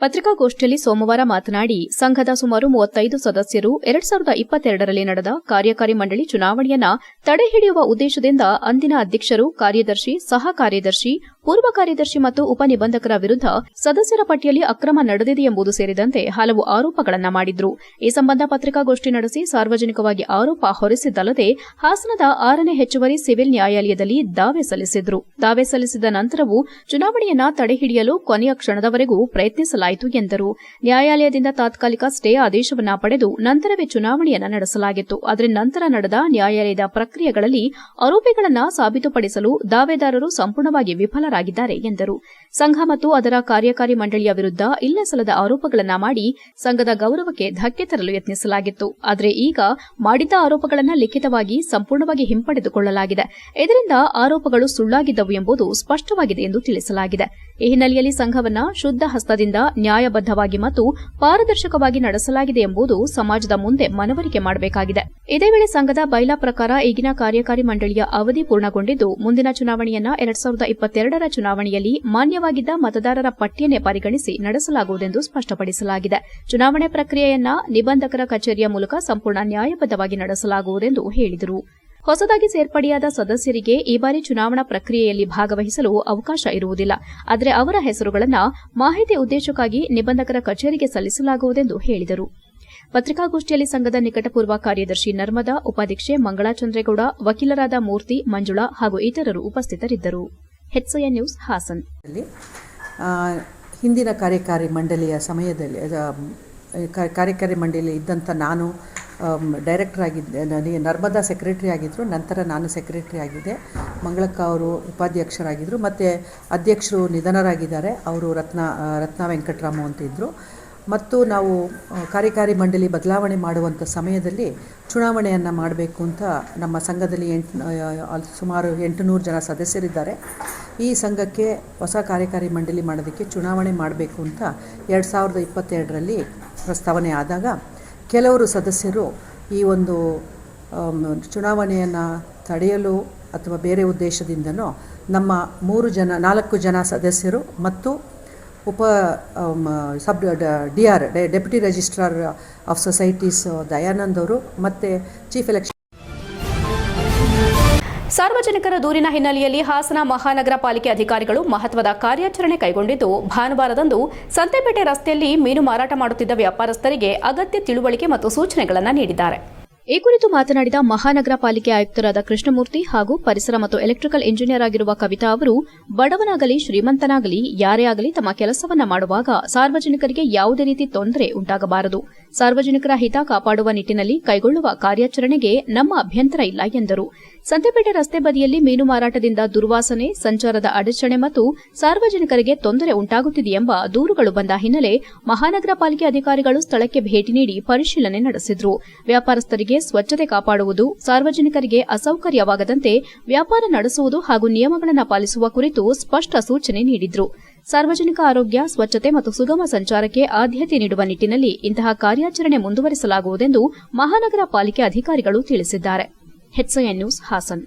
ಪತ್ರಿಕಾಗೋಷ್ಠಿಯಲ್ಲಿ ಸೋಮವಾರ ಮಾತನಾಡಿ, ಸಂಘದ ಸುಮಾರು ಮೂವತ್ತೈದು ಸದಸ್ಯರು ಎರಡ್ ಸಾವಿರದ ಇಪ್ಪತ್ತೆರಡರಲ್ಲಿ ನಡೆದ ಕಾರ್ಯಕಾರಿ ಮಂಡಳಿ ಚುನಾವಣೆಯನ್ನ ತಡೆಹಿಡಿಯುವ ಉದ್ದೇಶದಿಂದ ಅಂದಿನ ಅಧ್ಯಕ್ಷರು, ಕಾರ್ಯದರ್ಶಿ, ಸಹ ಕಾರ್ಯದರ್ಶಿ, ಪೂರ್ವ ಕಾರ್ಯದರ್ಶಿ ಮತ್ತು ಉಪನಿಬಂಧಕರ ವಿರುದ್ಧ ಸದಸ್ಯರ ಪಟ್ಟಿಯಲ್ಲಿ ಅಕ್ರಮ ನಡೆದಿದೆ ಎಂಬುದು ಸೇರಿದಂತೆ ಹಲವು ಆರೋಪಗಳನ್ನು ಮಾಡಿದ್ರು. ಈ ಸಂಬಂಧ ಪತ್ರಿಕಾಗೋಷ್ಠಿ ನಡೆಸಿ ಸಾರ್ವಜನಿಕವಾಗಿ ಆರೋಪ ಹೊರಿಸಿದ್ದಲ್ಲದೆ, ಹಾಸನದ ಆರನೇ ಹೆಚ್ಚುವರಿ ಸಿವಿಲ್ ನ್ಯಾಯಾಲಯದಲ್ಲಿ ದಾವೆ ಸಲ್ಲಿಸಿದ್ರು. ದಾವೆ ಸಲ್ಲಿಸಿದ ನಂತರವೂ ಚುನಾವಣೆಯನ್ನ ತಡೆಹಿಡಿಯಲು ಕೊನೆಯ ಕ್ಷಣದವರೆಗೂ ಪ್ರಯತ್ನಿಸಲಾಯಿತು ಎಂದರು. ನ್ಯಾಯಾಲಯದಿಂದ ತಾತ್ಕಾಲಿಕ ಸ್ಟೇ ಆದೇಶವನ್ನ ಪಡೆದು ನಂತರವೇ ಚುನಾವಣೆಯನ್ನು ನಡೆಸಲಾಗಿತ್ತು. ಆದರೆ ನಂತರ ನಡೆದ ನ್ಯಾಯಾಲಯದ ಪ್ರಕ್ರಿಯೆಗಳಲ್ಲಿ ಆರೋಪಿಗಳನ್ನು ಸಾಬೀತುಪಡಿಸಲು ದಾವೆದಾರರು ಸಂಪೂರ್ಣವಾಗಿ ವಿಫಲರಾಗಿದ್ದಾರೆ ಎಂದರು. ಸಂಘ ಮತ್ತು ಅದರ ಕಾರ್ಯಕಾರಿ ಮಂಡಳಿಯ ವಿರುದ್ಧ ಇಲ್ಲಸಲ್ಲದ ಆರೋಪಗಳನ್ನು ಮಾಡಿ ಸಂಘದ ಗೌರವಕ್ಕೆ ಧಕ್ಕೆ ತರಲು ಯತ್ನಿಸಲಾಗಿತ್ತು. ಆದರೆ ಈಗ ಮಾಡಿದ್ದ ಆರೋಪಗಳನ್ನು ಲಿಖಿತವಾಗಿ ಸಂಪೂರ್ಣವಾಗಿ ಹಿಂಪಡೆದುಕೊಳ್ಳಲಾಗಿದೆ. ಇದರಿಂದ ಆರೋಪಗಳು ಸುಳ್ಳಾಗಿದ್ದವು ಎಂಬುದು ಸ್ಪಷ್ಟವಾಗಿದೆ ಎಂದು ತಿಳಿಸಲಾಗಿದೆ. ಈ ಹಿನ್ನೆಲೆಯಲ್ಲಿ ಸಂಘವನ್ನ ಶುದ್ಧ ಹಸ್ತದಿಂದ ನ್ಯಾಯಬದ್ದವಾಗಿ ಮತ್ತು ಪಾರದರ್ಶಕವಾಗಿ ನಡೆಸಲಾಗಿದೆ ಎಂಬುದು ಸಮಾಜದ ಮುಂದೆ ಮನವರಿಕೆ ಮಾಡಬೇಕಾಗಿದೆ. ಇದೇ ವೇಳೆ ಸಂಘದ ಬೈಲಾ ಪ್ರಕಾರ ಈಗಿನ ಕಾರ್ಯಕಾರಿ ಮಂಡಳಿಯ ಅವಧಿ ಪೂರ್ಣಗೊಂಡಿದ್ದು, ಮುಂದಿನ ಚುನಾವಣೆಯನ್ನ ಎರಡ್ ಸಾವಿರದ ಇಪ್ಪತ್ತೆರಡರ ಚುನಾವಣೆಯಲ್ಲಿ ಮಾನ್ಯವಾಗಿದ್ದ ಮತದಾರರ ಪಟ್ಟಿಯನ್ನೇ ಪರಿಗಣಿಸಿ ನಡೆಸಲಾಗುವುದೆಂದು ಸ್ಪಷ್ಟಪಡಿಸಲಾಗಿದೆ. ಚುನಾವಣೆ ಪ್ರಕ್ರಿಯೆಯನ್ನ ನಿಬಂಧಕರ ಕಚೇರಿಯ ಮೂಲಕ ಸಂಪೂರ್ಣ ನ್ಯಾಯಬದ್ದವಾಗಿ ನಡೆಸಲಾಗುವುದೆಂದು ಹೇಳಿದರು. ಹೊಸದಾಗಿ ಸೇರ್ಪಡೆಯಾದ ಸದಸ್ಯರಿಗೆ ಈ ಬಾರಿ ಚುನಾವಣಾ ಪ್ರಕ್ರಿಯೆಯಲ್ಲಿ ಭಾಗವಹಿಸಲು ಅವಕಾಶ ಇರುವುದಿಲ್ಲ. ಆದರೆ ಅವರ ಹೆಸರುಗಳನ್ನು ಮಾಹಿತಿ ಉದ್ದೇಶಕ್ಕಾಗಿ ನಿಬಂಧಕರ ಕಚೇರಿಗೆ ಸಲ್ಲಿಸಲಾಗುವುದೆಂದು ಹೇಳಿದರು. ಪತ್ರಿಕಾಗೋಷ್ಠಿಯಲ್ಲಿ ಸಂಘದ ನಿಕಟಪೂರ್ವ ಕಾರ್ಯದರ್ಶಿ ನರ್ಮದಾ, ಉಪಾಧ್ಯಕ್ಷೆ ಮಂಗಳಾ ಚಂದ್ರೇಗೌಡ, ವಕೀಲರಾದ ಮೂರ್ತಿ, ಮಂಜುಳಾ ಹಾಗೂ ಇತರರು ಉಪಸ್ಥಿತರಿದ್ದರು. ನ್ಯೂಸ್ ಹಾಸನ್. ಹಿಂದಿನ ಕಾರ್ಯಕಾರಿ ಮಂಡಳಿಯ ಸಮಯದಲ್ಲಿ ಕಾರ್ಯಕಾರಿ ಮಂಡಳಿಯಲ್ಲಿ ಇದ್ದಂಥ ನಾನು ಡೈರೆಕ್ಟರ್ ಆಗಿದ್ದೆ ನನಗೆ ನರ್ಮದಾ ಸೆಕ್ರೆಟರಿ ಆಗಿದ್ದರು ನಂತರ ನಾನು ಸೆಕ್ರೆಟರಿ ಆಗಿದ್ದೆ ಮಂಗಳಕ್ಕ ಅವರು ಉಪಾಧ್ಯಕ್ಷರಾಗಿದ್ದರು ಮತ್ತು ಅಧ್ಯಕ್ಷರು ನಿಧನರಾಗಿದ್ದಾರೆ. ಅವರು ರತ್ನ ರತ್ನ ವೆಂಕಟರಾಮು ಅಂತ ಇದ್ದರು ಮತ್ತು ನಾವು ಕಾರ್ಯಕಾರಿ ಮಂಡಳಿ ಬದಲಾವಣೆ ಮಾಡುವಂಥ ಸಮಯದಲ್ಲಿ ಚುನಾವಣೆಯನ್ನು ಮಾಡಬೇಕು ಅಂತ ನಮ್ಮ ಸಂಘದಲ್ಲಿ ಎಂಟು ಸುಮಾರು ಎಂಟುನೂರು ಜನ ಸದಸ್ಯರಿದ್ದಾರೆ. ಈ ಸಂಘಕ್ಕೆ ಹೊಸ ಕಾರ್ಯಕಾರಿ ಮಂಡಳಿ ಮಾಡೋದಕ್ಕೆ ಚುನಾವಣೆ ಮಾಡಬೇಕು ಅಂತ ಎರಡು ಸಾವಿರದ ಇಪ್ಪತ್ತೆರಡರಲ್ಲಿ ಪ್ರಸ್ತಾವನೆ ಆದಾಗ ಕೆಲವರು ಸದಸ್ಯರು ಈ ಒಂದು ಚುನಾವಣೆಯನ್ನು ತಡೆಯಲು ಅಥವಾ ಬೇರೆ ಉದ್ದೇಶದಿಂದನೋ ನಮ್ಮ ಮೂರು ಜನ, ನಾಲ್ಕು ಜನ ಸದಸ್ಯರು ಮತ್ತು ಉಪ sub, D R deputy registrar of societies Dayanand ಅವರು ಮತ್ತು ಚೀಫ್ ಎಲೆಕ್ಷನ್ ಸಾರ್ವಜನಿಕರ ದೂರಿನ ಹಿನ್ನೆಲೆಯಲ್ಲಿ ಹಾಸನ ಮಹಾನಗರ ಪಾಲಿಕೆ ಅಧಿಕಾರಿಗಳು ಮಹತ್ವದ ಕಾರ್ಯಾಚರಣೆ ಕೈಗೊಂಡಿದ್ದು, ಭಾನುವಾರದಂದು ಸಂತೆಪೇಟೆ ರಸ್ತೆಯಲ್ಲಿ ಮೀನು ಮಾರಾಟ ಮಾಡುತ್ತಿದ್ದ ವ್ಯಾಪಾರಸ್ಥರಿಗೆ ಅಗತ್ಯ ತಿಳುವಳಿಕೆ ಮತ್ತು ಸೂಚನೆಗಳನ್ನು ನೀಡಿದ್ದಾರೆ. ಈ ಕುರಿತು ಮಾತನಾಡಿದ ಮಹಾನಗರ ಪಾಲಿಕೆ ಆಯುಕ್ತರಾದ ಕೃಷ್ಣಮೂರ್ತಿ ಹಾಗೂ ಪರಿಸರ ಮತ್ತು ಎಲೆಕ್ಟ್ರಿಕಲ್ ಇಂಜಿನಿಯರ್ ಆಗಿರುವ ಕವಿತಾ ಅವರು, ಬಡವನಾಗಲಿ, ಶ್ರೀಮಂತನಾಗಲಿ, ಯಾರೇ ಆಗಲಿ ತಮ್ಮ ಕೆಲಸವನ್ನು ಮಾಡುವಾಗ ಸಾರ್ವಜನಿಕರಿಗೆ ಯಾವುದೇ ರೀತಿ ತೊಂದರೆ ಉಂಟಾಗಬಾರದು. ಸಾರ್ವಜನಿಕರ ಹಿತ ಕಾಪಾಡುವ ನಿಟ್ಟನಲ್ಲಿ ಕೈಗೊಳ್ಳುವ ಕಾರ್ಯಾಚರಣೆಗೆ ನಮ್ಮ ಅಭ್ಯಂತರ ಇಲ್ಲ ಎಂದರು. ಸಂತೆಪೇಟೆ ರಸ್ತೆ ಬದಿಯಲ್ಲಿ ಮೀನು ಮಾರಾಟದಿಂದ ದುರ್ವಾಸನೆ, ಸಂಚಾರದ ಅಡಚಣೆ ಮತ್ತು ಸಾರ್ವಜನಿಕರಿಗೆ ತೊಂದರೆ ಉಂಟಾಗುತ್ತಿದೆ ಎಂಬ ದೂರುಗಳು ಬಂದ ಹಿನ್ನೆಲೆ ಮಹಾನಗರ ಪಾಲಿಕೆ ಅಧಿಕಾರಿಗಳು ಸ್ಥಳಕ್ಕೆ ಭೇಟಿ ನೀಡಿ ಪರಿಶೀಲನೆ ನಡೆಸಿದ್ರು. ವ್ಯಾಪಾರಸ್ಥರಿಗೆ ಸ್ವಚ್ಛತೆ ಕಾಪಾಡುವುದು, ಸಾರ್ವಜನಿಕರಿಗೆ ಅಸೌಕರ್ಯವಾಗದಂತೆ ವ್ಯಾಪಾರ ನಡೆಸುವುದು ಹಾಗೂ ನಿಯಮಗಳನ್ನು ಪಾಲಿಸುವ ಕುರಿತು ಸ್ಪಷ್ಟ ಸೂಚನೆ ನೀಡಿದ್ರು. ಸಾರ್ವಜನಿಕ ಆರೋಗ್ಯ, ಸ್ವಚ್ಛತೆ ಮತ್ತು ಸುಗಮ ಸಂಚಾರಕ್ಕೆ ಆದ್ಯತೆ ನೀಡುವ ನಿಟ್ಟಿನಲ್ಲಿ ಇಂತಹ ಕಾರ್ಯಾಚರಣೆ ಮುಂದುವರಿಸಲಾಗುವುದೆಂದು ಮಹಾನಗರ ಪಾಲಿಕೆ ಅಧಿಕಾರಿಗಳು ತಿಳಿಸಿದ್ದಾರೆ. HN news Hassan.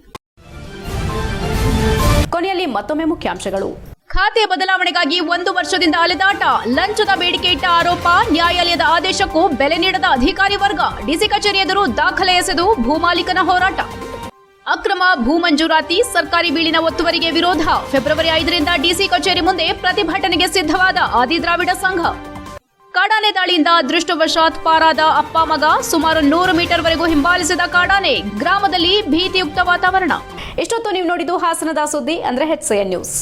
ಕೊನೆಯಲ್ಲಿ ಮತ್ತೊಮ್ಮೆ ಮುಖ್ಯಾಂಶಗಳು. ಖಾತೆ ಬದಲಾವಣೆಗಾಗಿ ಒಂದು ವರ್ಷದಿಂದ ಅಲೆದಾಟ ಲಂಚದ ಬೇಡಿಕೆ ಇಟ್ಟ ಆರೋಪ ನ್ಯಾಯಾಲಯದ ಆದೇಶಕ್ಕೂ ಬೆಲೆ ನೀಡದ ಅಧಿಕಾರಿ ವರ್ಗ ಡಿಸಿ ಕಚೇರಿ ಎದುರು ದಾಖಲೆ ಎಸೆದು ಭೂಮಾಲೀಕನ ಹೋರಾಟ. ಅಕ್ರಮ ಭೂ ಮಂಜೂರಾತಿ ಸರ್ಕಾರಿ ಬೀಳಿನ ಒತ್ತುವರಿಗೆ ವಿರೋಧ. ಫೆಬ್ರವರಿ ಐದರಿಂದ ಡಿಸಿ ಕಚೇರಿ ಮುಂದೆ ಪ್ರತಿಭಟನೆಗೆ ಸಿದ್ಧವಾದ ಆದಿದ್ರಾವಿಡ ಸಂಘ. ಕಾಡಾನೆ ದಾಳಿಯಿಂದ ಅದೃಷ್ಟವಶಾತ್ ಪಾರಾದ ಅಪ್ಪ ಮಗ ಸುಮಾರು ನೂರು ಮೀಟರ್ ವರೆಗೂ ಹಿಂಬಾಲಿಸಿದ ಕಾಡಾನೆ ಗ್ರಾಮದಲ್ಲಿ ಭೀತಿಯುಕ್ತ ವಾತಾವರಣ. ಇಷ್ಟೊತ್ತು ನೀವು ನೋಡಿದ್ದು ಹಾಸನದ ಸುದ್ದಿ, ಅಂದ್ರೆ ಹೆಚ್ಸೆಯ ನ್ಯೂಸ್